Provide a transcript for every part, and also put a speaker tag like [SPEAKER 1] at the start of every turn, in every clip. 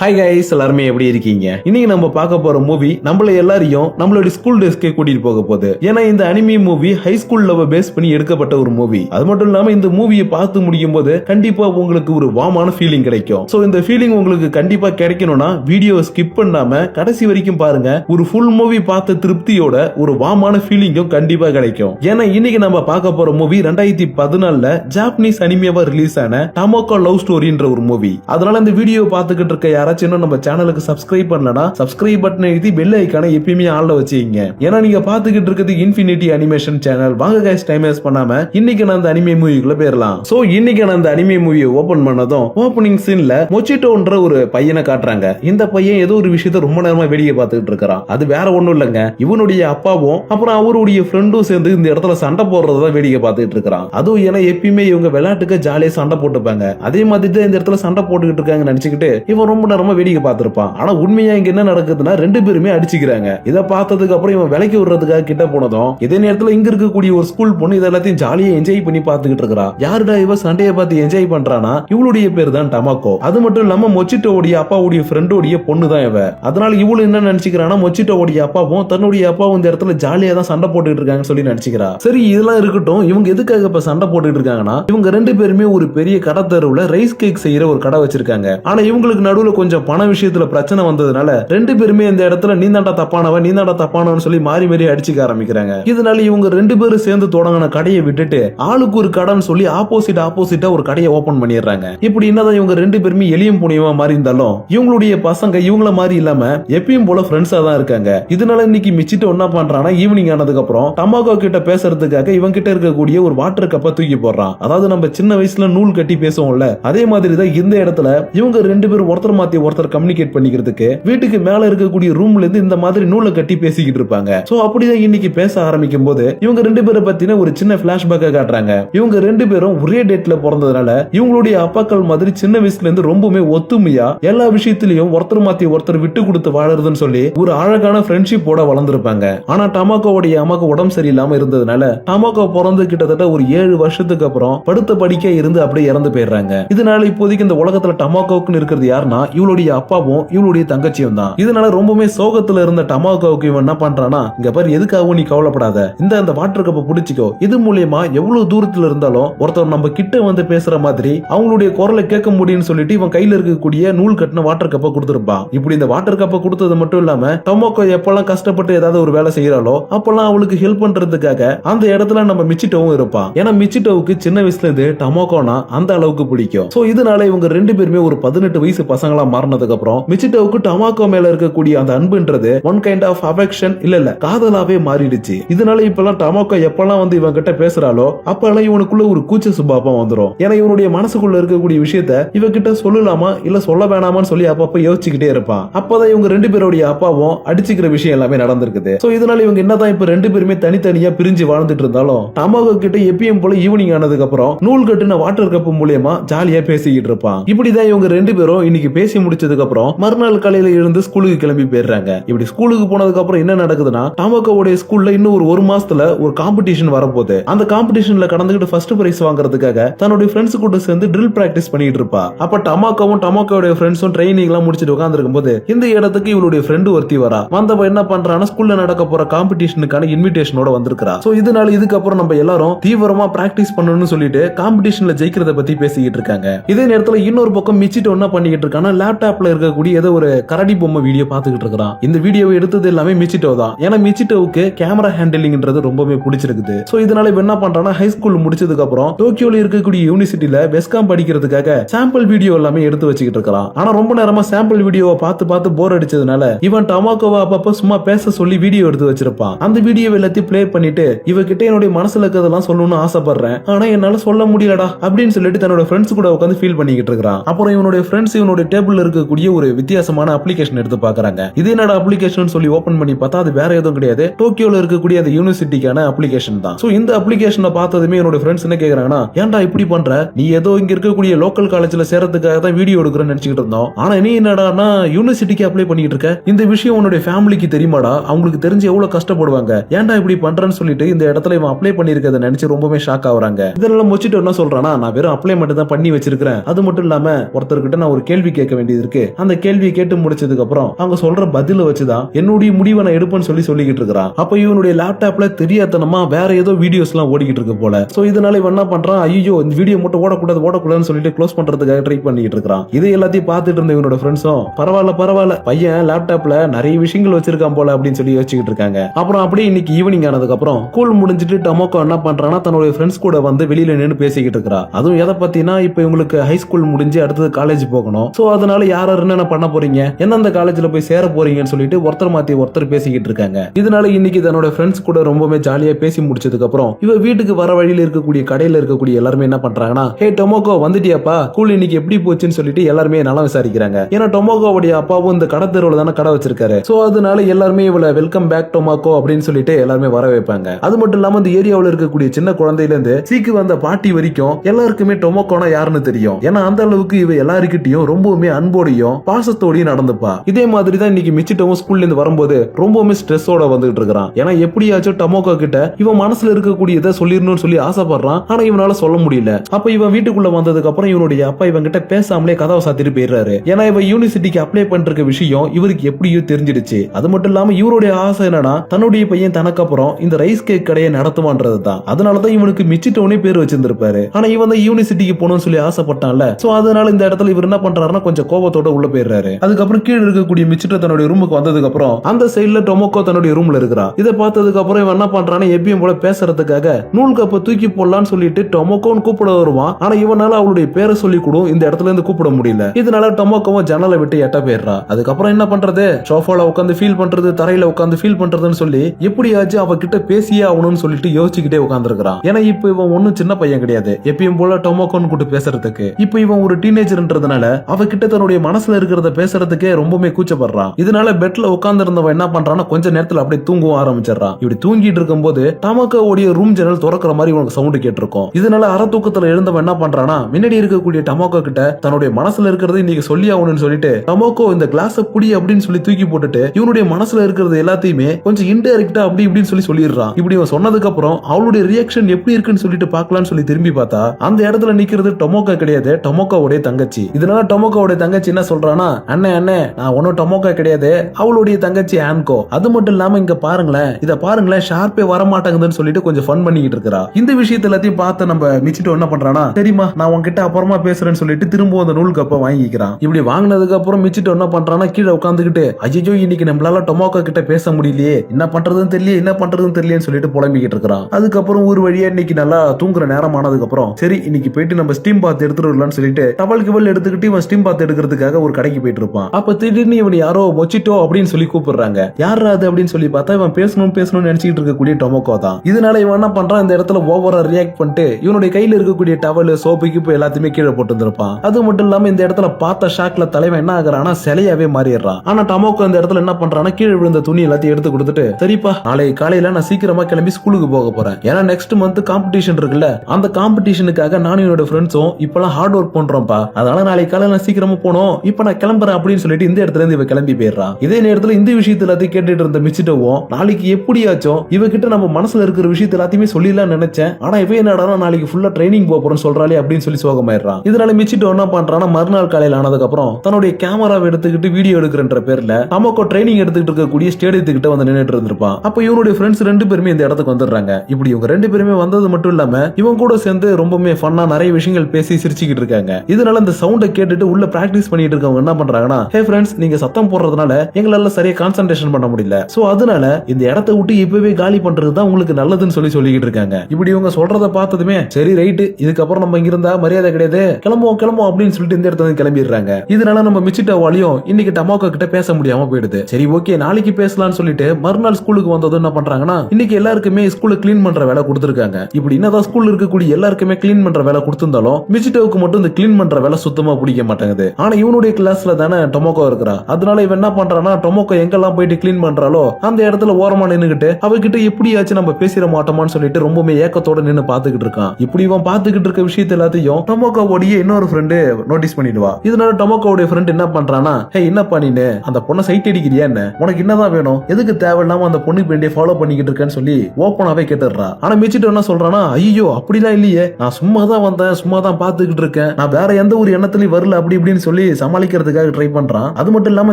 [SPEAKER 1] Hi guys எல்லாருமே எப்படி இருக்கீங்க? இன்னைக்கு நம்ம பார்க்க போற மூவி நம்மள எல்லாரையும் நம்மளுடைய ஸ்கூல் டேஸ்க்கு கூட்டிட்டு போக போகுது. ஏன்னா இந்த anime movie high school love base பண்ணி எடுக்கப்பட்ட ஒரு மூவி அது மட்டும் இல்லாம இந்த மூவியை பார்த்து முடியும் போது கண்டிப்பா உங்களுக்கு ஒரு வாமான ஃபீலிங் கிடைக்கும். சோ இந்த ஃபீலிங் உங்களுக்கு கண்டிப்பா கிடைக்கணும்னா வீடியோ ஸ்கிப் பண்ணாம கடைசி வரைக்கும் பாருங்க. ஒரு ஃபுல் மூவி பார்த்த திருப்தியோட ஒரு வாமான ஃபீலிங்கும் கண்டிப்பா கிடைக்கும். ஏன்னா இன்னைக்கு நம்ம பார்க்க போற மூவி ரெண்டாயிரத்தி பதினாலுல ஜாப்பனீஸ் அனிமியாவா ரிலீஸ் ஆன டமோக்கோ லவ் ஸ்டோரின்ற ஒரு மூவி அதனால இந்த வீடியோ பார்த்துக்கிட்டு இருக்க யாராச்சும் இன்னும் நம்ம சேனலுக்கு சப்ஸ்கிரைப் பண்ணலனா சப்ஸ்கிரைப் பட்டனை எழுதி பெல் ஐக்கான எப்பயுமே ஆள்ல வச்சுக்கீங்க. ஏன்னா நீங்க பார்த்துக்கிட்டு இருக்கிறது இன்ஃபினிட்டி அனிமேஷன் சேனல் வாங்க கைஸ் டைம் வேஸ்ட் பண்ணாம இன்னைக்கு நான் அந்த அனிமே மூவிக்குள்ள போயிடலாம் சோ இன்னைக்கு நான் அந்த அனிமே மூவியை ஓபன் பண்ணதும் ஓபனிங் சீன்ல மொச்சிட்டோன்ற ஒரு பையனை காட்டுறாங்க. இந்த பையன் ஏதோ ஒரு விஷயத்த ரொம்ப நேரமா வேடிக்கை பார்த்துக்கிட்டு இருக்கிறான். அது வேற ஒண்ணும் இல்லைங்க. இவனுடைய அப்பாவும் அப்புறம் அவருடைய ஃப்ரெண்டும் சேர்ந்து இந்த இடத்துல சண்டை போடுறதா வேடிக்கை பார்த்துக்கிட்டு இருக்கிறான். அதுவும் ஏன்னா எப்பயுமே இவங்க விளையாட்டுக்கு ஜாலியா சண்டை போட்டுப்பாங்க. அதே மாதிரி தான் இந்த இடத்துல சண்டை போட்டுக்கிட்டு இருக்காங்க நினைச்சுக்கிட்டு இவன் ரொம்ப நேரமா வேடிக்கை பார்த்திருப்பான். ஆனா உண்மையா இங்க என்ன நடக்குதுன்னா ரெண்டு பேருமே அடிச்சுக்கிறாங்க. இதை பார்த்ததுக்கு அப்புறம் இவன் விலைக்கு விடுறதுக்காக கிட்ட போனதும் இதே நேரத்துல இங்க இருக்கக்கூடிய ஒரு ஸ்கூல் பொண்ணு இது எல்லாத்தையும் ஜாலியா என்ஜாய் பண்ணி பார்த்துக்கிட்டு இருக்கிறா. யாருடா இவ சண்டையை பார்த்து என்ஜாய் பண்றானா இவளுடைய பேர் தான் டமாக்கோ. அது மட்டும் இல்லாம மொச்சிட்டோடைய அப்பாவுடைய ஃப்ரெண்டோடைய பொண்ணு தான் இவ. அதனால இவளு என்ன நினைச்சுக்கிறானா மொச்சிட்டோடைய அப்பாவும் தன்னுடைய அப்பாவும் இந்த இடத்துல ஜாலியா தான் சண்டை போட்டுக்கிட்டு இருக்காங்கன்னு சொல்லி நினைச்சுக்கிறா. சரி இதெல்லாம் இருக்கட்டும் இவங்க எதுக்காக இப்ப சண்டை போட்டுக்கிட்டு இருக்காங்கன்னா இவங்க ரெண்டு பேருமே ஒரு பெரிய கடை தெருவுல ரைஸ் கேக் செய்யற ஒரு கடை வச்சிருக்காங்க. ஆனா இவங்களுக்கு நடுவுல கொஞ்சம் கொஞ்சம் பண விஷயத்துல பிரச்சனை வந்ததுனால ரெண்டு பேருமே இந்த இடத்துல நீந்தாண்டா தப்பானவன் நீந்தாண்டா தப்பானவன் சொல்லி மாறி மாறி அடிச்சுக்க ஆரம்பிக்கிறாங்க. இதனால இவங்க ரெண்டு பேரும் சேர்ந்து தொடங்கின கடையை விட்டுட்டு ஆளுக்கு ஒரு கடைன்னு சொல்லி ஆப்போசிட் ஆப்போசிட்டா ஒரு கடையை ஓபன் பண்ணிடுறாங்க. இப்படி என்னதான் இவங்க ரெண்டு பேருமே எளியும் புனியமா மாறி இருந்தாலும் இவங்களுடைய பசங்க இவங்கள மாதிரி இல்லாம எப்பயும் போல ஃப்ரெண்ட்ஸா தான் இருக்காங்க. இதனால இன்னைக்கு மிச்சிட்டு என்ன பண்றானா ஈவினிங் ஆனதுக்கு அப்புறம் டமாகோ கிட்ட பேசுறதுக்காக இவங்க கிட்ட இருக்கக்கூடிய ஒரு வாட்டர் கப்பை தூக்கி போடுறான். அதாவது நம்ம சின்ன வயசுல நூல் கட்டி பேசுவோம்ல அதே மாதிரி தான் இந்த இடத்துல இவங்க ரெண்டு பேரும் ஒருத்தர் மாத்தி ஒருத்தர் கம்யூனிகேட் பண்ணிக்கிறதுக்கு வீட்டுக்கு மேல இருக்கக்கூடிய ரூம்ல இருந்து இந்த மாதிரி நூலை கட்டி பேசிக்கிட்டு இருப்பாங்க. சோ அப்படிதான் இன்னைக்கு பேச ஆரம்பிக்கும் போது இவங்க ரெண்டு பேரை பத்தின ஒரு சின்ன பிளாஷ்பேக்க காட்டுறாங்க. இவங்க ரெண்டு பேரும் ஒரே டேட்ல பிறந்ததுனால இவங்களுடைய அப்பாக்கள் மாதிரி சின்ன வயசுல இருந்து ரொம்பவுமே ஒத்துமையா எல்லா விஷயத்திலயும் ஒருத்தர் மாத்தி ஒருத்தர் விட்டு கொடுத்து வாழறதுன்னு சொல்லி ஒரு அழகான ஃப்ரெண்ட்ஷிப்போட வளர்ந்துருப்பாங்க. ஆனா டமாக்கோவுடைய அம்மாக்கு உடம்பு சரியில்லாம இருந்ததுனால டமாக்கோ பிறந்து கிட்டத்தட்ட ஒரு ஏழு வருஷத்துக்கு அப்புறம் படுத்த படிக்க இருந்து அப்படியே இறந்து போயிடுறாங்க. இதனால இப்போதைக்கு இந்த உலகத்துல டமாக்கோக்குன்னு இருக்கிறது யாருன்னா இவளுடைய அப்பாவும் இவளுடைய தங்கச்சியும் தான் இதனால ரொம்பவுமே சோகத்துல இருந்த டமாக்கோவுக்கு இவன் என்ன பண்றானா இங்க பாரு எதுக்காகவும் நீ கவலைப்படாத. இந்த அந்த வாட்டர் கப்பை பிடிச்சிக்கோ. இது மூலியமா எவ்வளவு தூரத்துல இருந்தாலும் ஒருத்தர் நம்ம கிட்ட வந்து பேசுற மாதிரி அவங்களுடைய குரலை கேட்க முடியும்னு சொல்லிட்டு இவன் கையில இருக்கக்கூடிய நூல் கட்டின வாட்டர் கப்பை கொடுத்துருப்பான். இப்படி இந்த வாட்டர் கப்பை கொடுத்தது மட்டும் இல்லாம டொமோக்கோ எப்பெல்லாம் கஷ்டப்பட்டு ஏதாவது ஒரு வேலை செய்யறாளோ அப்பெல்லாம் அவளுக்கு ஹெல்ப் பண்றதுக்காக அந்த இடத்துல நம்ம மிச்சிட்டோவும் இருப்பான். ஏன்னா மிச்சிட்டோவுக்கு சின்ன வயசுல இருந்து டமோக்கோனா அந்த அளவுக்கு பிடிக்கும். சோ இதனால இவங்க ரெண்டு பேருமே ஒரு பதினெட்டு வயசு பசங்களா மாறினதுக்கு அப்புறம் மிச்சிட்டோவுக்கு டமாக்கோ மேல இருக்கக்கூடிய அந்த அன்புன்றது ஒன் கைண்ட் ஆஃப் அஃபெக்ஷன் இல்ல இல்ல காதலாவே மாறிடுச்சு. இதனால இப்பெல்லாம் டமாக்கோ எப்பெல்லாம் வந்து இவன் கிட்ட பேசுறாளோ அப்பெல்லாம் இவனுக்குள்ள ஒரு கூச்ச சுபாபம் வந்துரும். ஏன்னா இவனுடைய மனசுக்குள்ள இருக்கக்கூடிய விஷயத்த இவகிட்ட சொல்லலாமா இல்ல சொல்ல வேணாமான்னு சொல்லி அப்பப்ப யோசிச்சுக்கிட்டே இருப்பான். அப்பதான் இவங்க ரெண்டு பேருடைய அப்பாவும் அடிச்சுக்கிற விஷயம் எல்லாமே நடந்திருக்குது. சோ இதனால இவங்க என்னதான் இப்ப ரெண்டு பேருமே தனித்தனியா பிரிஞ்சு வாழ்ந்துட்டு இருந்தாலும் டமாகோ கிட்ட எப்பயும் போல ஈவினிங் ஆனதுக்கு அப்புறம் நூல் கட்டின வாட்டர் கப் மூலியமா ஜாலியா பேசிக்கிட்டு இருப்பான். இப்படிதான் இவங்க ரெண்டு பேரும் இன்னைக்கு பேசி முடிச்சதுக்கு அப்புறம் மறுநாள் காலையில எழுந்து ஸ்கூலுக்கு கிளம்பி போயிடுறாங்க. இப்படி ஸ்கூலுக்கு போனதுக்கு அப்புறம் என்ன நடக்குதுன்னா டமாகோவுடைய ஸ்கூல்ல இன்னும் ஒரு ஒரு மாசத்துல ஒரு காம்படிஷன் வரப்போகுது. அந்த காம்படிஷன்ல கடந்துகிட்டு ஃபர்ஸ்ட் பிரைஸ் வாங்குறதுக்காக தன்னுடைய ஃப்ரெண்ட்ஸ் கூட சேர்ந்து ட்ரில் பிராக்டிஸ் பண்ணிட்டு இருப்பா. அப்ப டமாக்காவும் டமாக்காவுடைய ஃப்ரெண்ட்ஸும் ட்ரைனிங் எல்லாம் முடிச்சுட்டு உட்காந்துருக்கும் போது இந்த இடத்துக்கு இவளுடைய ஃப்ரெண்டு ஒருத்தி வரா. வந்தவ என்ன பண்றான்னா ஸ்கூல்ல நடக்க போற காம்படிஷனுக்கான இன்விடேஷனோட வந்திருக்கிறா. சோ இதனால இதுக்கப்புறம் நம்ம எல்லாரும் தீவிரமா பிராக்டிஸ் பண்ணணும்னு சொல்லிட்டு காம்படிஷன்ல ஜெயிக்கிறத பத்தி பேசிக்கிட்டு இருக்காங்க. இதே நேரத்துல இன்னொரு பக்கம் மிச்சிட்டு என்ன பண்ணிக்கிட்டு இருக்கான்னா லேப்டாப்ல இருக்கக்கூடிய ஏதோ ஒரு கரடி பொம்மை வீடியோ பார்த்துக்கிட்டு இருக்கிறான். இந்த வீடியோவை எடுத்தது எல்லாமே மிச்சிட்டோ தான். ஏன்னா மிச்சிட்டோவுக்கு கேமரா ஹேண்டிலிங்ன்றது ரொம்பவே பிடிச்சிருக்குது. சோ இதனால இவன் என்ன பண்றான்னா ஹை ஸ்கூல் முடிச்சதுக்கு அப்புறம் டோக்கியோல இருக்கக்கூடிய யூனிவர்சிட்டியில பெஸ்காம் படிக்கிறதுக்காக சாம்பிள் வீடியோ எல்லாமே எடுத்து வச்சுக்கிட்டு இருக்கிறான். ஆனா ரொம்ப நேரமா சாம்பிள் வீடியோவை பார்த்து பார்த்து போர் அடிச்சதுனால இவன் டமாக்கோவா அப்பப்ப சும்மா பேச சொல்லி வீடியோ எடுத்து வச்சிருப்பான். அந்த வீடியோ எல்லாத்தையும் ப்ளே பண்ணிட்டு இவகிட்ட என்னுடைய மனசுல இருக்கிறதெல்லாம் சொல்லணும்னு ஆசைப்படுறேன். ஆனா என்னால சொல்ல முடியலடா அப்படின்னு சொல்லிட்டு தன்னோட ஃப்ரெண்ட்ஸ் கூட உட்காந்து ஃபீல் பண்ணிக்கிட்டு இருக்கிறான். அப்புறம் இவனுடைய ஃப்ரெண்ட்ஸ் இவனுடைய டேபிள் டேபிள்ல இருக்கக்கூடிய ஒரு வித்தியாசமான அப்ளிகேஷன் எடுத்து பாக்குறாங்க இது என்னோட அப்ளிகேஷன் சொல்லி ஓபன் பண்ணி பார்த்தா அது வேற எதுவும் கிடையாது. டோக்கியோல இருக்கக்கூடிய அந்த யூனிவர்சிட்டிக்கான அப்ளிகேஷன் தான். சோ இந்த அப்ளிகேஷனை பார்த்ததுமே என்னோட ஃப்ரெண்ட்ஸ் என்ன கேக்குறாங்கன்னா ஏன்டா இப்படி பண்ற? நீ ஏதோ இங்க இருக்கக்கூடிய லோக்கல் காலேஜ்ல சேரத்துக்காக தான் வீடியோ எடுக்கிறேன்னு நினைச்சுக்கிட்டு இருந்தோம். ஆனா நீ என்னடானா யூனிவர்சிட்டிக்கு அப்ளை பண்ணிட்டு இருக்க? இந்த விஷயம் உன்னுடைய ஃபேமிலிக்கு தெரியுமாடா? அவங்களுக்கு தெரிஞ்சு எவ்வளவு கஷ்டப்படுவாங்க? ஏன்டா இப்படி பண்றேன்னு சொல்லிட்டு இந்த இடத்துல இவன் அப்ளை பண்ணிருக்கதை நினைச்சு ரொம்பவே ஷாக் ஆகுறாங்க. இதெல்லாம் முடிச்சிட்டு என்ன சொல்றானா நான் வெறும் அப்ளை மட்டும் தான் பண்ணி வச்சிருக்கிறேன். அது மட்டும் இல்லாம ஒருத்தர்கிட்ட நான் ஒரு கேள்வி கேட்க வேண்டிய வேண்டியது இருக்கு. அந்த கேள்வியை கேட்டு முடிச்சதுக்கு அப்புறம் அவங்க சொல்ற பதில வச்சுதான் என்னுடைய முடிவை நான் எடுப்பேன்னு சொல்லி சொல்லிக்கிட்டு இருக்கிறான் அப்ப இவனுடைய லேப்டாப்ல தெரியாதனமா வேற ஏதோ வீடியோஸ் எல்லாம் ஓடிக்கிட்டு இருக்கு போல. சோ இதனால இவன் என்ன பண்றான்? ஐயோ இந்த வீடியோ மட்டும் ஓடக்கூடாது ஓடக்கூடாதுன்னு சொல்லிட்டு க்ளோஸ் பண்றதுக்காக ட்ரை பண்ணிட்டு இருக்கான் இது எல்லாத்தையும் பார்த்துட்டு இருந்த இவனோட ஃப்ரெண்ட்ஸும் பரவாயில்ல பரவாயில்ல பையன் லேப்டாப்ல நிறைய விஷயங்கள் வச்சிருக்கான் போல அப்படின்னு சொல்லி யோசிச்சுட்டு இருக்காங்க. அப்புறம் அப்படியே இன்னைக்கு ஈவினிங் ஆனதுக்கு அப்புறம் ஸ்கூல் முடிஞ்சிட்டு டமோக்கோ என்ன பண்றான்னா தன்னுடைய ஃப்ரெண்ட்ஸ் கூட வந்து வெளியில நின்று பேசிக்கிட்டு இருக்கா அதுவும் எதை பத்தினா இப்போ இவங்களுக்கு ஹை ஸ்கூல் முடிஞ்சு அடுத்தது காலேஜ் போகணும். சோ அதனால யார் யார் என்னென்ன பண்ண போறீங்க? எந்தெந்த காலேஜ்ல போய் சேர போறீங்கன்னு சொல்லிட்டு ஒருத்தர் மாத்தி ஒருத்தர் பேசிக்கிட்டு இருக்காங்க. இதனால இன்னைக்கு தன்னோட ஃப்ரெண்ட்ஸ் கூட ரொம்பவே ஜாலியா பேசி முடிச்சதுக்கு அப்புறம் இவ வீட்டுக்கு வர வழியில இருக்கக்கூடிய கடையில இருக்கக்கூடிய எல்லாருமே என்ன பண்றாங்கன்னா ஹே டொமோகோ வந்துட்டியாப்பா? ஸ்கூல் இன்னைக்கு எப்படி போச்சுன்னு சொல்லிட்டு எல்லாருமே நலம் விசாரிக்கிறாங்க. ஏன்னா டொமோகோவுடைய அப்பாவும் இந்த கடை தெருவில் தானே கடை வச்சிருக்காரு. சோ அதனால எல்லாருமே இவள வெல்கம் பேக் டொமாக்கோ அப்படின்னு சொல்லிட்டு எல்லாருமே வர வைப்பாங்க. அது மட்டும் இல்லாம இந்த ஏரியாவில் இருக்கக்கூடிய சின்ன குழந்தையில இருந்து சீக்கு வந்த பாட்டி வரைக்கும் எல்லாருக்குமே டொமோக்கோனா யாருன்னு தெரியும். ஏன்னா அந்த அளவுக்கு இவ எல்லாருக்கிட்டையும் ரொம்பவுமே அன்போடையும் பாசத்தோடையும் நடந்துப்பா. இதே மாதிரி தான் இன்னைக்கு மிச்சிட்டவும் ஸ்கூல்ல இருந்து வரும்போது ரொம்பவுமே ஸ்ட்ரெஸ்ஸோட வந்துட்டு இருக்கிறான். ஏன்னா எப்படியாச்சும் டமோக்கா கிட்ட இவன் மனசுல இருக்கக்கூடியதை சொல்லிடணும்னு சொல்லி ஆசைப்படுறான். ஆனா இவனால சொல்ல முடியல. அப்ப இவன் வீட்டுக்குள்ள வந்ததுக்கு அப்புறம் இவனுடைய அப்பா இவன் கிட்ட பேசாமலே கதவை சாத்திட்டு போயிடுறாரு. ஏன்னா இவன் யூனிவர்சிட்டிக்கு அப்ளை பண்ற விஷயம் இவருக்கு எப்படியோ தெரிஞ்சிடுச்சு. அது மட்டும் இல்லாம இவருடைய ஆசை என்னன்னா தன்னுடைய பையன் தனக்கு அப்புறம் இந்த ரைஸ் கேக் கடையை நடத்துவான்றது தான். அதனாலதான் இவனுக்கு மிச்சிட்டோனே பேர் வச்சிருந்திருப்பாரு. ஆனா இவன் தான் யூனிவர்சிட்டிக்கு போகணும்னு சொல்லி ஆசைப்பட்டான்ல. சோ அதனால இந்த இடத்துல இவர் என்ன பண்றாருன்னா கொஞ்சம் கோபத்தோட உள்ள போயிடுறாரு. அதுக்கப்புறம் கீழே இருக்கக்கூடிய மிச்சிட்ட தன்னுடைய ரூமுக்கு வந்ததுக்கு அப்புறம் அந்த சைடுல டொமோக்கோ தன்னுடைய ரூம்ல இருக்கிறா இதை பார்த்ததுக்கு அப்புறம் இவன் என்ன பண்றான்னு எப்பயும் போல பேசுறதுக்காக நூல் கப்ப தூக்கி போடலாம்னு சொல்லிட்டு டொமோக்கோன்னு கூப்பிட வருவான். ஆனா இவனால அவளுடைய பேரை சொல்லி கூட இந்த இடத்துல இருந்து கூப்பிட முடியல. இதனால டொமோக்கோவும் ஜன்னலை விட்டு எட்ட போயிடுறா அதுக்கப்புறம் என்ன பண்றது? சோஃபால உட்காந்து ஃபீல் பண்றது தரையில உட்காந்து ஃபீல் பண்றதுன்னு சொல்லி எப்படியாச்சும் அவகிட்ட பேசியே ஆகணும்னு சொல்லிட்டு யோசிச்சுக்கிட்டே உட்காந்துருக்கான் ஏன்னா இப்ப இவன் ஒன்னும் சின்ன பையன் கிடையாது. எப்பயும் போல டொமோக்கோன்னு கூட்டு பேசுறதுக்கு. இப்ப இவன் ஒரு டீனேஜர்ன்றதுனால அவகிட்ட அவனுடைய மனசுல இருக்கிறத பேசுறதுக்கே ரொம்பவே கூச்சப்படுறான் இதனால பெட்ல உட்கார்ந்து இருந்தவன் என்ன பண்றான்னா கொஞ்ச நேரத்துல அப்படியே தூங்கவும் ஆரம்பிச்சிடறான் இப்படி தூங்கிட்டு இருக்கும் போது டமாக்கோவுடைய ரூம் ஜன்னல் திறக்கிற மாதிரி உனக்கு சவுண்ட் கேட்டிருக்கும். இதனால அற தூக்கத்துல எழுந்தவன் என்ன பண்றானா முன்னாடி இருக்கக்கூடிய டமாக்கோ கிட்ட தன்னுடைய மனசுல இருக்கிறது இன்னைக்கு சொல்லி ஆகணும்னு சொல்லிட்டு டமாக்கோ இந்த கிளாஸ் புடி அப்படின்னு சொல்லி தூக்கி போட்டுட்டு இவனுடைய மனசுல இருக்கிறது எல்லாத்தையுமே கொஞ்சம் இன்டைரக்டா அப்படி இப்படின்னு சொல்லி சொல்லிடுறான். இப்படி இவன் சொன்னதுக்கு அப்புறம் அவளுடைய ரியாக்ஷன் எப்படி இருக்குன்னு சொல்லிட்டு பாக்கலாம்னு சொல்லி திரும்பி பார்த்தா அந்த இடத்துல நிக்கிறது டொமோக்கா கிடையாது டொமோக்காவுடைய தங்கச்சி. இதனால டொமோக்காவுடைய தங்கச்சி என்ன சொல்றானா அண்ணே அண்ணே நான் ஒன்னும் டொமோக்கா கிடையாது அவளுடைய தங்கச்சி ஆன்கோ அது மட்டும் இல்லாம இங்க பாருங்களேன் இத பாருங்களேன் ஷார்ப்பே வர மாட்டேங்குதுன்னு சொல்லிட்டு கொஞ்சம் ஃபன் பண்ணிக்கிட்டு இருக்கா இந்த விஷயத்த எல்லாத்தையும் பார்த்து நம்ம மிச்சிட்டோ என்ன பண்றானா தெரியுமா நான் உன்கிட்ட அப்புறமா பேசுறேன்னு சொல்லிட்டு திரும்ப அந்த நூல் கப்ப வாங்கிக்கிறான். இப்படி வாங்கினதுக்கு அப்புறம் மிச்சிட்டோ என்ன பண்றானா கீழே உட்காந்துக்கிட்டு ஐயோ இன்னைக்கு நம்மளால டொமோக்கா கிட்ட பேச முடியலையே என்ன பண்றதுன்னு தெரியல என்ன பண்றதுன்னு தெரியலன்னு சொல்லிட்டு புலம்பிக்கிட்டு இருக்கிறான். அதுக்கப்புறம் ஒரு வழியா இன்னைக்கு நல்லா தூங்குற நேரம் ஆனதுக்கு அப்புறம் சரி இன்னைக்கு போயிட்டு நம்ம ஸ்டீம் பாத் எடுத்துட்டு வரலாம்னு சொல்லிட்டு டபல் கிபல் எடுத்துக்கிட்டு இவன் ஸ்டீம் பாத் எடுக்கிறதுக்காக ஒரு கடைக்கு போயிட்டு இருப்பான் அப்ப திடீர்னு இவன் யாரோ மொச்சிட்டோ அப்படின்னு சொல்லி கூப்பிடுறாங்க. யார் அது அப்படின்னு சொல்லி பார்த்தா இவன் பேசணும் பேசணும்னு நினைச்சிட்டு இருக்கக்கூடிய டொமோக்கோ தான். இதனால இவன் என்ன பண்றான்? இந்த இடத்துல ஓவரா ரியாக்ட் பண்ணிட்டு இவனுடைய கையில இருக்கக்கூடிய டவல் சோப்பு கிப்பு எல்லாத்தையுமே கீழே போட்டு வந்திருப்பான் அது மட்டும் இல்லாம இந்த இடத்துல பார்த்த ஷாக்ல தலைவன் என்ன ஆகுறான்னா சிலையாவே மாறிடுறான். ஆனா டமோக்கோ இந்த இடத்துல என்ன பண்றான்னா கீழே விழுந்த துணி எல்லாத்தையும் எடுத்து கொடுத்துட்டு சரிப்பா நாளை காலையில நான் சீக்கிரமா கிளம்பி ஸ்கூலுக்கு போக போறேன். ஏன்னா நெக்ஸ்ட் மந்த் காம்படிஷன் இருக்குல்ல அந்த காம்படிஷனுக்காக நானும் என்னோட ஃப்ரெண்ட்ஸும் இப்பெல்லாம் ஹார்ட் ஒர்க் பண்றோம்ப்பா. அதனால நாளைக்கு காலையில நான் சீக்கிரமா போனோம் இப்ப நான் கிளம்புறேன் அப்படின்னு சொல்லிட்டு இந்த இடத்துல இருந்து இவ கிளம்பி போயிடுறான் இதே நேரத்துல இந்த விஷயத்த எல்லாத்தையும் கேட்டுட்டு இருந்த மிச்சிட்டவும் நாளைக்கு எப்படியாச்சும் இவகிட்ட நம்ம மனசுல இருக்கிற விஷயத்த எல்லாத்தையுமே சொல்லிடலாம் நினைச்சேன். ஆனா இவ என்னடா நாளைக்கு ஃபுல்லா ட்ரைனிங் போக போறேன்னு சொல்றாளே அப்படின்னு சொல்லி சோகமாயிடுறான் இதனால மிச்சிட்டோ என்ன பண்றான்னா மறுநாள் காலையில ஆனதுக்கு அப்புறம் தன்னுடைய கேமராவை எடுத்துக்கிட்டு வீடியோ எடுக்கிறன்ற பேர்ல நமக்கு ட்ரைனிங் எடுத்துக்கிட்டு இருக்கக்கூடிய ஸ்டேடியத்துக்கிட்ட வந்து நின்றுட்டு இருந்திருப்பான் அப்ப இவனுடைய ஃப்ரெண்ட்ஸ் ரெண்டு பேருமே இந்த இடத்துக்கு வந்துடுறாங்க. இப்படி இவங்க ரெண்டு பேருமே வந்தது மட்டும் இல்லாம இவன் கூட சேர்ந்து ரொம்பவுமே ஃபன்னா நிறைய விஷயங்கள் பேசி சிரிச்சுக்கிட்டு இருக்காங்க. இதனால இந்த சவுண்டை கேட்டுட்டு உள்ள பிராக்டிஸ் பண்ணிட்டு இருக்கவங்க என்ன பண்றாங்கன்னா ஹே ஃப்ரெண்ட்ஸ் நீங்க சத்தம் போடுறதுனால எங்களால சரியா கான்சென்ட்ரேஷன் பண்ண முடியல. சோ அதனால இந்த இடத்த விட்டு இப்பவே காலி பண்றது தான் உங்களுக்கு நல்லதுன்னு சொல்லி சொல்லிக்கிட்டு இருக்காங்க. இப்படி இவங்க சொல்றத பார்த்ததுமே சரி ரைட்டு இதுக்கப்புறம் நம்ம இங்க இருந்தா மரியாதை கிடையாது. கிளம்புவோம் கிளம்புவோம் அப்படின்னு சொல்லிட்டு இந்த இடத்துல கிளம்பிடுறாங்க. இதனால நம்ம மிச்சிட்டாவாலையும் இன்னைக்கு டமாக்கோ கிட்ட பேச முடியாம போயிடுது. சரி ஓகே நாளைக்கு பேசலாம்னு சொல்லிட்டு மறுநாள் ஸ்கூலுக்கு வந்ததும் என்ன பண்றாங்கன்னா இன்னைக்கு எல்லாருக்குமே ஸ்கூலை க்ளீன் பண்ற வேலை கொடுத்துருக்காங்க. இப்படி என்னதான் ஸ்கூல்ல இருக்கக்கூடிய எல்லாருக்குமே கிளீன் பண்ற வேலை கொடுத்திருந்தாலும் மிச்சிட்டோவுக்கு மட்டும் இந்த கிளீன் பண்ற வேலை சுத்தமா பிடிக்க மாட்டேங்குது. ஆனா இவனுடைய கிளாஸ்ல தானே டொமோக்கோ இருக்கிறா. அதனால இவன் என்ன பண்றானா டொமோக்கோ எங்கெல்லாம் போயிட்டு கிளீன் பண்றாலோ அந்த இடத்துல ஓரமா நின்னுகிட்டு அவகிட்ட எப்படியாச்சும் நம்ம பேசிட மாட்டோமான்னு சொல்லிட்டு ரொம்பவுமே ஏக்கத்தோட நின்னு பாத்துக்கிட்டு இருக்கான். இப்படி இவன் பாத்துக்கிட்டு இருக்க விஷயத்த எல்லாத்தையும் டொமோக்கோவுடைய இன்னொரு ஃப்ரெண்டு நோட்டீஸ் பண்ணிடுவா இதனால டொமோக்கோவுடைய ஃப்ரெண்ட் என்ன பண்றானா ஹே என்னப்பா பண்ணினு அந்த பொண்ணை சைட் அடிக்கிறியா என்ன? உனக்கு என்னதான் வேணும்? எதுக்கு தேவையில்லாம அந்த பொண்ணு வேண்டிய ஃபாலோ பண்ணிக்கிட்டு இருக்கேன்னு சொல்லி ஓப்பனாவே கேட்டுடுறா. ஆனா மிச்சிட்டு என்ன சொல்றானா ஐயோ அப்படிலாம் இல்லையே. நான் சும்மா தான் வந்தேன் சும்மா தான் பாத்துக்கிட்டு இருக்கேன். நான் வேற எந்த ஒரு எண்ணத்துலயும் வரல அப்படி இப்படின்னு சொல்லி சொல்லி சமாளிக்கிறதுக்காக ட்ரை பண்றான். அது மட்டும் இல்லாம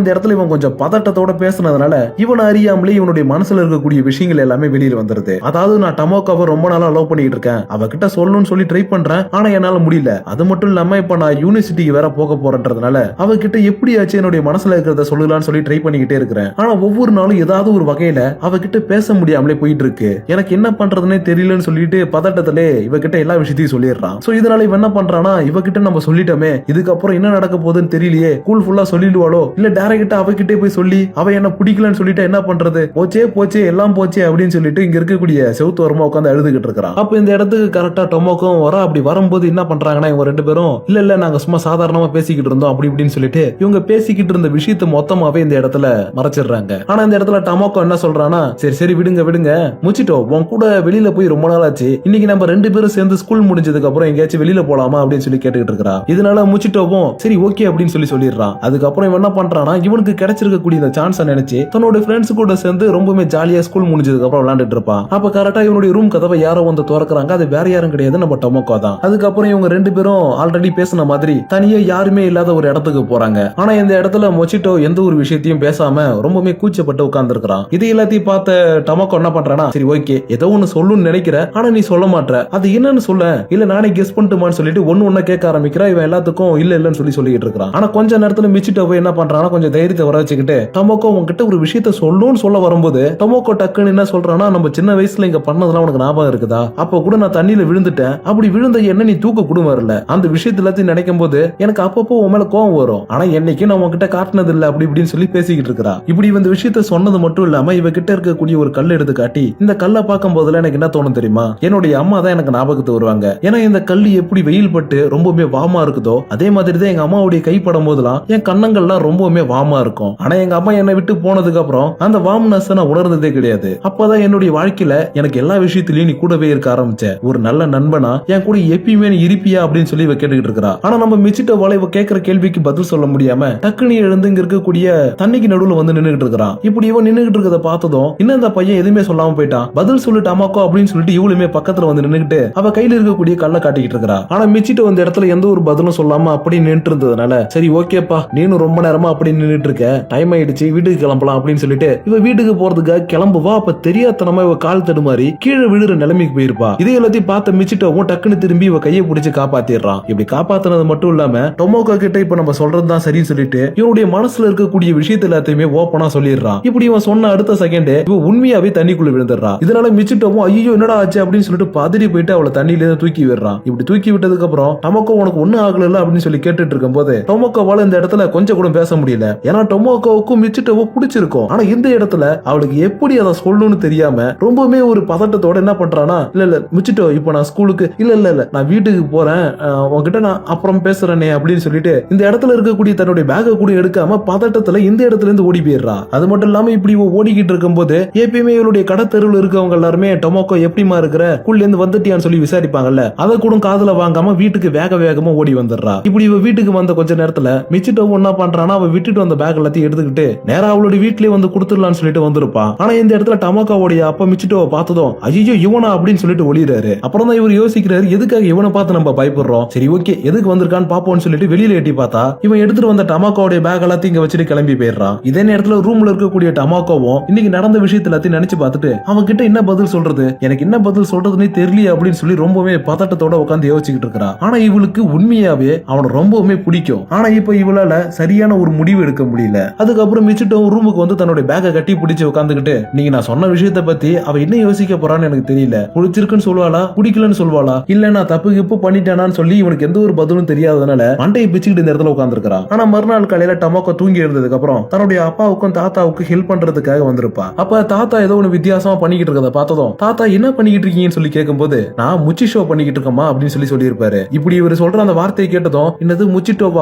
[SPEAKER 1] இந்த இடத்துல இவன் கொஞ்சம் பதட்டத்தோட பேசுனதுனால இவன் அறியாமலே இவனுடைய மனசுல இருக்கக்கூடிய விஷயங்கள் எல்லாமே வெளியில வந்துருது. அதாவது நான் டமோக்காவை ரொம்ப நாளா லவ் பண்ணிட்டு இருக்கேன். அவகிட்ட சொல்லணும்னு சொல்லி ட்ரை பண்றேன். ஆனா என்னால முடியல. அது மட்டும் இல்லாம இப்ப நான் யூனிவர்சிட்டிக்கு வேற போக போறேன்றதுனால அவகிட்ட எப்படியாச்சும் என்னுடைய மனசுல இருக்கிறத சொல்லலாம்னு சொல்லி ட்ரை பண்ணிக்கிட்டே இருக்கிறேன். ஆனா ஒவ்வொரு நாளும் ஏதாவது ஒரு வகையில அவகிட்ட பேச முடியாமலே போயிட்டு இருக்கு. எனக்கு என்ன பண்றதுன்னே தெரியலன்னு சொல்லிட்டு பதட்டத்திலே இவகிட்ட எல்லா விஷயத்தையும் சொல்லிடுறான். சோ இதனால இவன் என்ன பண்றானா இவகிட்ட நம்ம சொல்லிட்டோமே இதுக்கப்புறம் என்ன நடக்க போகுதுன்னு தெரியலையே. கூல் ஃபுல்லா சொல்லிடுவாளோ? இல்ல டேரக்டா அவகிட்டே போய் சொல்லி அவ என்ன பிடிக்கலன்னு சொல்லிட்டு என்ன பண்றது? போச்சே போச்சே எல்லாம் போச்சே அப்படின்னு சொல்லிட்டு இங்க இருக்கக்கூடிய செவுத்து ஓரமா உட்காந்து அழுதுகிட்டு இருக்கிறான். அப்ப இந்த இடத்துக்கு கரெக்டா டொமோக்கும் வர அப்படி வரும்போது என்ன பண்றாங்கன்னா இவங்க ரெண்டு பேரும் இல்ல இல்ல நாங்க சும்மா சாதாரணமா பேசிக்கிட்டு இருந்தோம் அப்படி இப்படின்னு சொல்லிட்டு இவங்க பேசிக்கிட்டு இருந்த விஷயத்தை மொத்தமாவே இந்த இடத்துல மறைச்சிடுறாங்க. ஆனா இந்த இடத்துல டமோக்கோ என்ன சொல்றானா சரி சரி விடுங்க விடுங்க. முச்சிட்டோ உன் கூட வெளியில போய் ரொம்ப நாள் ஆச்சு இன்னைக்கு நம்ம ரெண்டு பேரும் சேர்ந்து ஸ்கூல் முடிஞ்சதுக்கு அப்புறம் எங்கேயாச்சும் வெளியில போலாமா? அப்படின்னு சொல்லி கேட்டுக்கிட்டு இருக்கா இதனால முச்சிட்டோவும் சரி ஓகே அப்படின்னு சொல்லி சொல்லிடுறான். அதுக்கப்புறம் இவன் என்ன பண்றானா இவனுக்கு கிடைச்சிருக்கக்கூடிய இந்த சான்ஸை நினைச்சு தன்னோட ஃப்ரெண்ட்ஸ் கூட சேர்ந்து ரொம்பவே ஜாலியா ஸ்கூல் முடிஞ்சதுக்கு அப்புறம் விளையாண்டுட்டு இருப்பான். அப்ப கரெக்டா இவனுடைய ரூம் கதவை யாரோ வந்து திறக்கிறாங்க. அது வேற யாரும் கிடையாது. நம்ம டொமோக்கோ தான். அதுக்கப்புறம் இவங்க ரெண்டு பேரும் ஆல்ரெடி பேசின மாதிரி தனியா யாருமே இல்லாத ஒரு இடத்துக்கு போறாங்க. ஆனா இந்த இடத்துல மொச்சிட்டோ எந்த ஒரு விஷயத்தையும் பேசாம ரொம்பவே கூச்சப்பட்டு உட்கார்ந்துருக்கான் இது எல்லாத்தையும் பார்த்த டமக்கோ என்ன பண்றானா சரி ஓகே ஏதோ ஒன்னு சொல்லுன்னு நினைக்கிற ஆனா நீ சொல்ல மாட்ட அது என்னன்னு சொல்ல இல்ல நானே கெஸ் பண்ணிட்டுமான்னு சொல்லிட்டு ஒன்னு ஒண்ணு கேட்க ஆரம்பிக்கிறா. இவன் எல்லாத்துக்கும் இல்ல இல்லன்னு சொல்லி சொல்லிட்டு இருக்கான் ஆனா கொஞ்ச நேரத்துல போய் என்ன பண்றானா கொஞ்சம் தைரியத்தை வர வச்சுக்கிட்டு டமோக்கோ உங்ககிட்ட ஒரு விஷயத்த சொல்லணும்னு சொல்ல வரும்போது டமோக்கோ டக்குன்னு என்ன சொல்றானா நம்ம சின்ன வயசுல இங்க பண்ணதெல்லாம் உனக்கு ஞாபகம் இருக்குதா? அப்ப கூட நான் தண்ணியில விழுந்துட்டேன். அப்படி விழுந்த என்ன நீ தூக்க கூட வரல. அந்த விஷயத்த எல்லாத்தையும் நினைக்கும் போது எனக்கு அப்பப்போ உன் மேல கோவம் வரும். ஆனா என்னைக்கும் நான் உங்ககிட்ட காட்டினது இல்ல அப்படி இப்படின்னு சொல்லி பேசிக்கிட்டு இருக்கிறா. இப்படி இந்த விஷயத்த சொன்னது மட்டும் இல்லாம இவ கிட்ட இருக்கக்கூடிய ஒரு கல் எடுத்து காட்டி இந்த கல்லை பார்க்கும் போதுல எனக்கு என்ன தோணும் தெரியுமா? என்னுடைய அம்மா தான் எனக்கு ஞாபகத்து வருவாங்க. ஏன்னா இந்த கல் எப்படி வெயில் பட்டு ரொம்பவே வாமா இருக்குதோ அதே மாதிரி தான் எங்க அம்மாவுடைய கை கைப்படும் போதெல்லாம் என் கண்ணங்கள்லாம் ரொம்பவுமே வாமா இருக்கும். ஆனா எங்க அம்மா என்னை விட்டு போனதுக்கு அப்புறம் அந்த வாம்னஸ் நான் உணர்ந்ததே கிடையாது. அப்பதான் என்னுடைய வாழ்க்கையில எனக்கு எல்லா விஷயத்திலயும் நீ கூடவே இருக்க ஆரம்பிச்ச. ஒரு நல்ல நண்பனா என் கூட எப்பயுமே நீ இருப்பியா அப்படின்னு சொல்லி இவ கேட்டுக்கிட்டு இருக்கிறா. ஆனா நம்ம மிச்சிட்ட வளைவு கேட்கிற கேள்விக்கு பதில் சொல்ல முடியாம டக்குனு எழுந்து இங்க இருக்கக்கூடிய தண்ணிக்கு நடுவுல வந்து நின்னுகிட்டு இருக்கிறான் இப்படி இவன் நின்னுகிட்டு இருக்கிறத பார்த்ததும் இன்னும் அந்த பையன் எதுவுமே சொல்லாம போயிட்டான். பதில் சொல்லிட்டு அம்மாக்கோ அப்படின்னு சொல்லிட்டு இவளுமே பக்கத்துல வந்து நின்னுகிட்டு அவ கையில இருக்கக்கூடிய கல்ல காட்டிக்கிட்டு இருக்கிறா. ஆனா மிச்சிட்டு வந்த இடத்துல எந்த ஒரு பதிலும் சொல்லாம அப்படி நின்று இருந்ததுனால சரி ஓகேப்பா. நீனும் ரொம்ப நேரமா அப்படி நின்றுட்டு இருக்க டைம் ஆயிடுச்சு. வீட்டுக்கு கிளம்பலாம் அப்படின்னு சொல்லிட்டு இவ வீட்டுக்கு போறதுக்காக கிளம்புவா. அப்ப தெரியாதனமா இவ கால் தடுமாறி கீழே விழுற நிலைமைக்கு போயிருப்பா. இதை எல்லாத்தையும் பார்த்த மிச்சிட்டவும் டக்குன்னு திரும்பி இவ கையை பிடிச்சு காப்பாத்திடுறான். இப்படி காப்பாத்துனது மட்டும் இல்லாம டொமோக்கா கிட்ட இப்ப நம்ம சொல்றதுதான் சரின்னு சொல்லிட்டு இவனுடைய மனசுல இருக்கக்கூடிய விஷயத்த எல்லாத்தையுமே ஓப்பனா சொல்லிடுறான். இப்படி இவன் சொன்ன அடுத்த செகண்ட் இவ உண்மையாவே தண்ணிக்குள்ள விழுந்துடுறான் இதனால மிச்சிட்டவும் ஐயோ என்னடா ஆச்சு? அப்படின்னு சொல்லிட்டு பதறி போயிட்டு அவளை தண்ணியில தூக்கி விடுறான். இப்படி தூக்கி விட்டதுக்கு அப்புறம் நமக்கும் உனக்கு ஒண்ணு ஆகல அப்படின்னு சொல்லி கேட்டுட்டு இருக்கும் போது டொமோக்கோவால இந்த இடத்துல கொஞ்சம் கூட பேச முடியல. ஏன்னா டொமோக்கோவுக்கும் மிச்சிட்டோவோ பிடிச்சிருக்கும். ஆனா இந்த இடத்துல அவளுக்கு எப்படி அதை சொல்லணும்னு தெரியாம ரொம்பவுமே ஒரு பதட்டத்தோட என்ன பண்றானா இல்ல இல்ல மிச்சிட்டோ இப்போ நான் ஸ்கூலுக்கு இல்ல இல்ல இல்ல நான் வீட்டுக்கு போறேன். உங்ககிட்ட நான் அப்புறம் பேசுறேனே அப்படின்னு சொல்லிட்டு இந்த இடத்துல இருக்கக்கூடிய தன்னுடைய பேக்கை கூட எடுக்காம பதட்டத்துல இந்த இடத்துல இருந்து ஓடி போயிடுறா. அது மட்டும் இல்லாம இப்படி ஓடிக்கிட்டு ஓடிக்கிட்டு இருக்கும்போது எப்பயுமே இவளுடைய கடத்தெருவில் இருக்கவங்க எல்லாருமே டொமோக்கோ எப்படிமா இருக்கிற? ஸ்கூல்ல இருந்து வந்துட்டியான்னு சொல்லி விசாரிப்பாங்கல்ல. அதை கூட காதுல வாங்காம வீட்டுக்கு வேக வேகமா ஓடி வந்துடுறா. இப்படி இவ வீட்டுக்கு வந்த கொஞ்ச நேரத்துல மிச்சிட்டோ என்ன பண்றானா அவ விட்டுட்டு வந்த பேக் எல்லாத்தையும் எடுத்துக்கிட்டு நேரா அவளுடைய வீட்லயே வந்து கொடுத்துடலாம்னு சொல்லிட்டு வந்திருப்பான். ஆனா இந்த இடத்துல டமோக்காவுடைய அப்பா மிச்சிட்டோவை பார்த்ததும் ஐயோ இவனா அப்படின்னு சொல்லிட்டு ஒளியிறாரு. அப்புறம் தான் இவர் யோசிக்கிறாரு எதுக்காக இவனை பார்த்து நம்ம பயப்படுறோம்? சரி ஓகே எதுக்கு வந்திருக்கான்னு பாப்போம்னு சொல்லிட்டு வெளியில எட்டி பார்த்தா இவன் எடுத்துட்டு வந்த டமாக்கோடைய பேக் எல்லாத்தையும் இங்க வச்சுட்டு கிளம்பி போயிடுறான். இதே நேரத்துல ரூம்ல இருக்கக்கூடிய டமாக்கோவும் இன்னைக்கு நடந்த விஷயத்த எல்லாத்தையும் நினைச்சு பார்த்துட்டு அவன் கிட்ட என்ன பதில் சொல்றது? எனக்கு என்ன பதில் சொல்றதுன்னே தெரியல அப்படின்னு சொல்லி ரொம்பவே பதட்டத்தோட உட்காந்து யோசிச்சுக்கிட்டு இருக்கிறான். ஆனா இவளுக்கு உண்மையாவே அவனை ரொம்பவுமே பிடிக்கும். ஆனா இப்ப இவளால சரியான ஒரு முடிவு எடுக்க முடியல. அதுக்கப்புறம் மிச்சிட்டும் ரூமுக்கு வந்து தன்னுடைய பேக்கை கட்டி பிடிச்சு உட்காந்துக்கிட்டு நீங்க நான் சொன்ன விஷயத்த பத்தி அவ என்ன யோசிக்க போறான்னு எனக்கு தெரியல. பிடிச்சிருக்குன்னு சொல்லுவாளா? பிடிக்கலன்னு சொல்லுவாளா? இல்ல நான் தப்பு கிப்பு பண்ணிட்டேனான்னு சொல்லி இவனுக்கு எந்த ஒரு பதிலும் தெரியாததுனால மண்டையை பிச்சுக்கிட்டு இந்த இடத்துல உட்காந்துருக்கான் ஆனா மறுநாள் காலையில டமோக்கோ தூங்கி இருந்ததுக்கு அப்புறம் தன்னுடைய அப்பாவுக்கும் தாத்தாவுக்கும் ஹெல்ப் பண்றதுக்காக வந்திருப்பா. அப்ப தாத்தா ஏதோ ஒண்ணு வித்தியாசமா பண்ணிக்கிட்டு இருக்கத பார்த்ததும் தாத்தா என்ன பண்ணிக்கிட்டு இருக்கீங்கன்னு சொல்லி கேட்கும்போது நான் முச்சி ஷோ பண்ணிக்கிட்டு இருக்கமா அப்படின்னு சொல்லி சொல்லியிருப்பாரு. இப்படி இவர் சொல்ற அந்த வார்த்தையை கேட்டதும் என்னது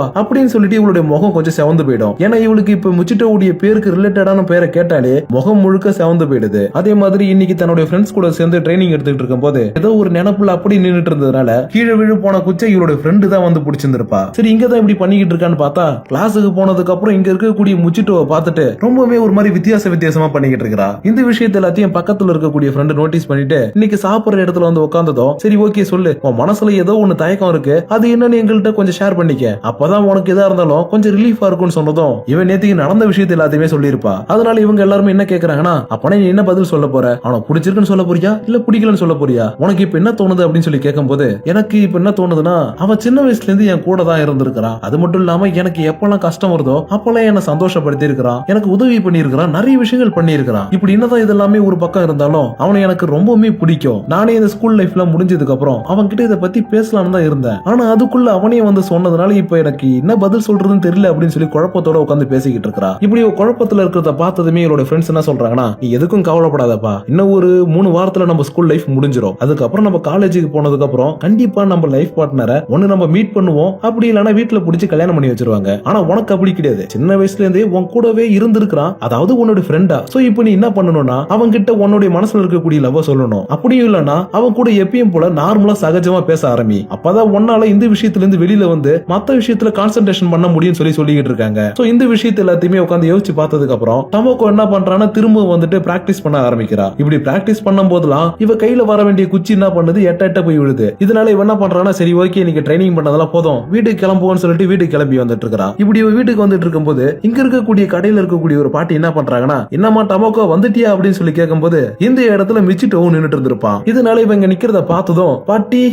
[SPEAKER 1] முச்சிட்டோவா அப்படின்னு சொல்லிட்டு இவளுடைய முகம் கொஞ்சம் செவந்து போயிடும். ஏன்னா இவளுக்கு இப்ப முச்சிட்டோவுடைய பேருக்கு ரிலேட்டடான பேரை கேட்டாலே முகம் முழுக்க செவந்து போயிடுது. அதே மாதிரி இன்னைக்கு தன்னுடைய ஃப்ரெண்ட்ஸ் கூட சேர்ந்து ட்ரைனிங் எடுத்துக்கிட்டு இருக்கும்போது ஏதோ ஒரு நினப்புல அப்படி நின்னுட்டு இருந்ததுனால கீழே விழு போன குச்சை இவளுடைய ஃப்ரெண்டு தான் வந்து பிடிச்சிருந்திருப்பா. சரி இங்க தான் இப்படி பண்ணிக்கிட்டு இருக்கான்னு பார்த்தா கிளாஸுக்கு போனதுக்கு அப்புறம் இங்க இருக்கக்கூடிய முச்சிட்டோவை பார்த்துட்டு ரொம்பவே ஒரு மாதிரி வித்தியாச வித்தியாசமா பண்ணிக்கிட்டு இருக்கா இந்த விஷயத்த எல்லாத்தையும் பக்கத்துல இருக்கக்கூடிய ஃப்ரெண்டு நோட்டீஸ் பண்ணிட்டு இன்னைக்கு சாப்பிடுற இடத்துல வந்து உட்காந்ததும் சரி ஓகே சொல்லு. உன் மனசுல ஏதோ ஒன்னு தயக்கம் இருக்கு. அது என்னன்னு எங்கள்கிட்ட கொஞ்சம் ஷேர் பண்ணிக்க. அப்பதான் அதான் உனக்கு எதா இருந்தாலும் கொஞ்சம் ரிலீஃபா இருக்கும்னு சொன்னதும் இவன் நேத்துக்கு நடந்த விஷயத்தை எல்லாத்தையுமே சொல்லியிருப்பா. அதனால இவங்க எல்லாருமே என்ன கேக்குறாங்கன்னா அப்பனே நீ என்ன பதில் சொல்ல போற? அவனை பிடிச்சிருக்குன்னு சொல்ல போறியா? இல்ல பிடிக்கலன்னு சொல்ல போறியா? உனக்கு இப்ப என்ன தோணுது? அப்படின்னு சொல்லி கேட்கும்போது எனக்கு இப்ப என்ன தோணுதுன்னா அவன் சின்ன வயசுல இருந்து என் கூட தான் இருந்திருக்கிறான் அது மட்டும் இல்லாம எனக்கு எப்பெல்லாம் கஷ்டம் வருதோ அப்பெல்லாம் என்ன சந்தோஷப்படுத்தி இருக்கிறான் எனக்கு உதவி பண்ணியிருக்கிறான் நிறைய விஷயங்கள் பண்ணியிருக்கிறான் இப்படி என்னதான் இதெல்லாமே ஒரு பக்கம் இருந்தாலும் அவனை எனக்கு ரொம்பவுமே பிடிக்கும். நானே இந்த ஸ்கூல் லைஃப்ல முடிஞ்சதுக்கு அப்புறம் அவன் கிட்ட இதை பத்தி பேசலாம்னு தான் இருந்தேன். ஆனா அதுக்குள்ள அவனே வந்து சொன்னதுனால இப்ப எனக்கு என்ன பதில் சொல்றதுன்னு தெரியல அப்படின்னு சொல்லி குழப்பத்தோட உட்காந்து பேசிக்கிட்டு இருக்கா இப்படி குழப்பத்துல இருக்கிறத பார்த்ததுமே என்னோட ஃப்ரெண்ட்ஸ் என்ன சொல்றாங்கன்னா நீ எதுக்கும் கவலைப்படாதப்பா. இன்னும் ஒரு மூணு வாரத்துல நம்ம ஸ்கூல் லைஃப் முடிஞ்சிடும் அதுக்கப்புறம் நம்ம காலேஜுக்கு போனதுக்கு அப்புறம் கண்டிப்பா நம்ம லைஃப் பார்ட்னரை ஒன்னு நம்ம மீட் பண்ணுவோம். அப்படி இல்லைன்னா வீட்டுல பிடிச்சி கல்யாணம் பண்ணி வச்சிருவாங்க. ஆனா உனக்கு அப்படி கிடையாது. சின்ன வயசுல இருந்தே உன் கூடவே இருந்திருக்கிறான். அதாவது உன்னோட ஃப்ரெண்டா சோ இப்போ நீ என்ன பண்ணணும்னா அவன் கிட்ட உன்னுடைய மனசுல இருக்கக்கூடிய லவ் சொல்லணும். அப்படியும் இல்லைன்னா அவன் கூட எப்பயும் போல நார்மலா சகஜமா பேச ஆரம்பி. அப்பதான் உன்னால இந்த விஷயத்துல இருந்து வெளியில வந்து மத்த விஷயத்துல கான்சென்ட்ரேஷன் பண்ண முடியும்னு சொல்லி சொல்லிக்கிட்டு இருக்காங்க. சோ இந்த விஷயத்தை எல்லாத்தையுமே உட்காந்து யோசிச்சு பார்த்ததுக்கு அப்புறம் தமோக்கோ என்ன பண்றான்னா திரும்ப வந்துட்டு பிராக்டிஸ் பண்ண ஆரம்பிக்கிறா. இப்படி பிராக்டிஸ் பண்ணும் போதெல்லாம் இவ கையில வர வேண்டிய குச்சி என்ன பண்ணுது? எட்ட எட்ட போய் விழுது. இதனால இவ என்ன பண்றான்னா சரி ஓகே நீங்க ட்ரைனிங் பண்ணதெல்லாம் போதும். வீட்டுக்கு கிளம்புவோம்னு சொல்லிட்டு வீட்டுக்கு கிளம்பி வந்துட்டு இருக்கா இப்படி இவ வீட்டுக்கு வந்துட்டு இருக்கும்போது இங்க இருக்கக்கூடிய கடையில இருக்கக்கூடிய ஒரு பாட்டி என்ன பண்றாங்கன்னா என்னமா டமோக்கோ வந்துட்டியா அப்படின்னு சொல்லி கேட்கும்போது இந்த இடத்துல மிச்சிட்டோவும் நின்றுட்டு இருந்திருப்பான் இதனால இவங்க நிக்கிறத பார்த்ததும் பாட்டி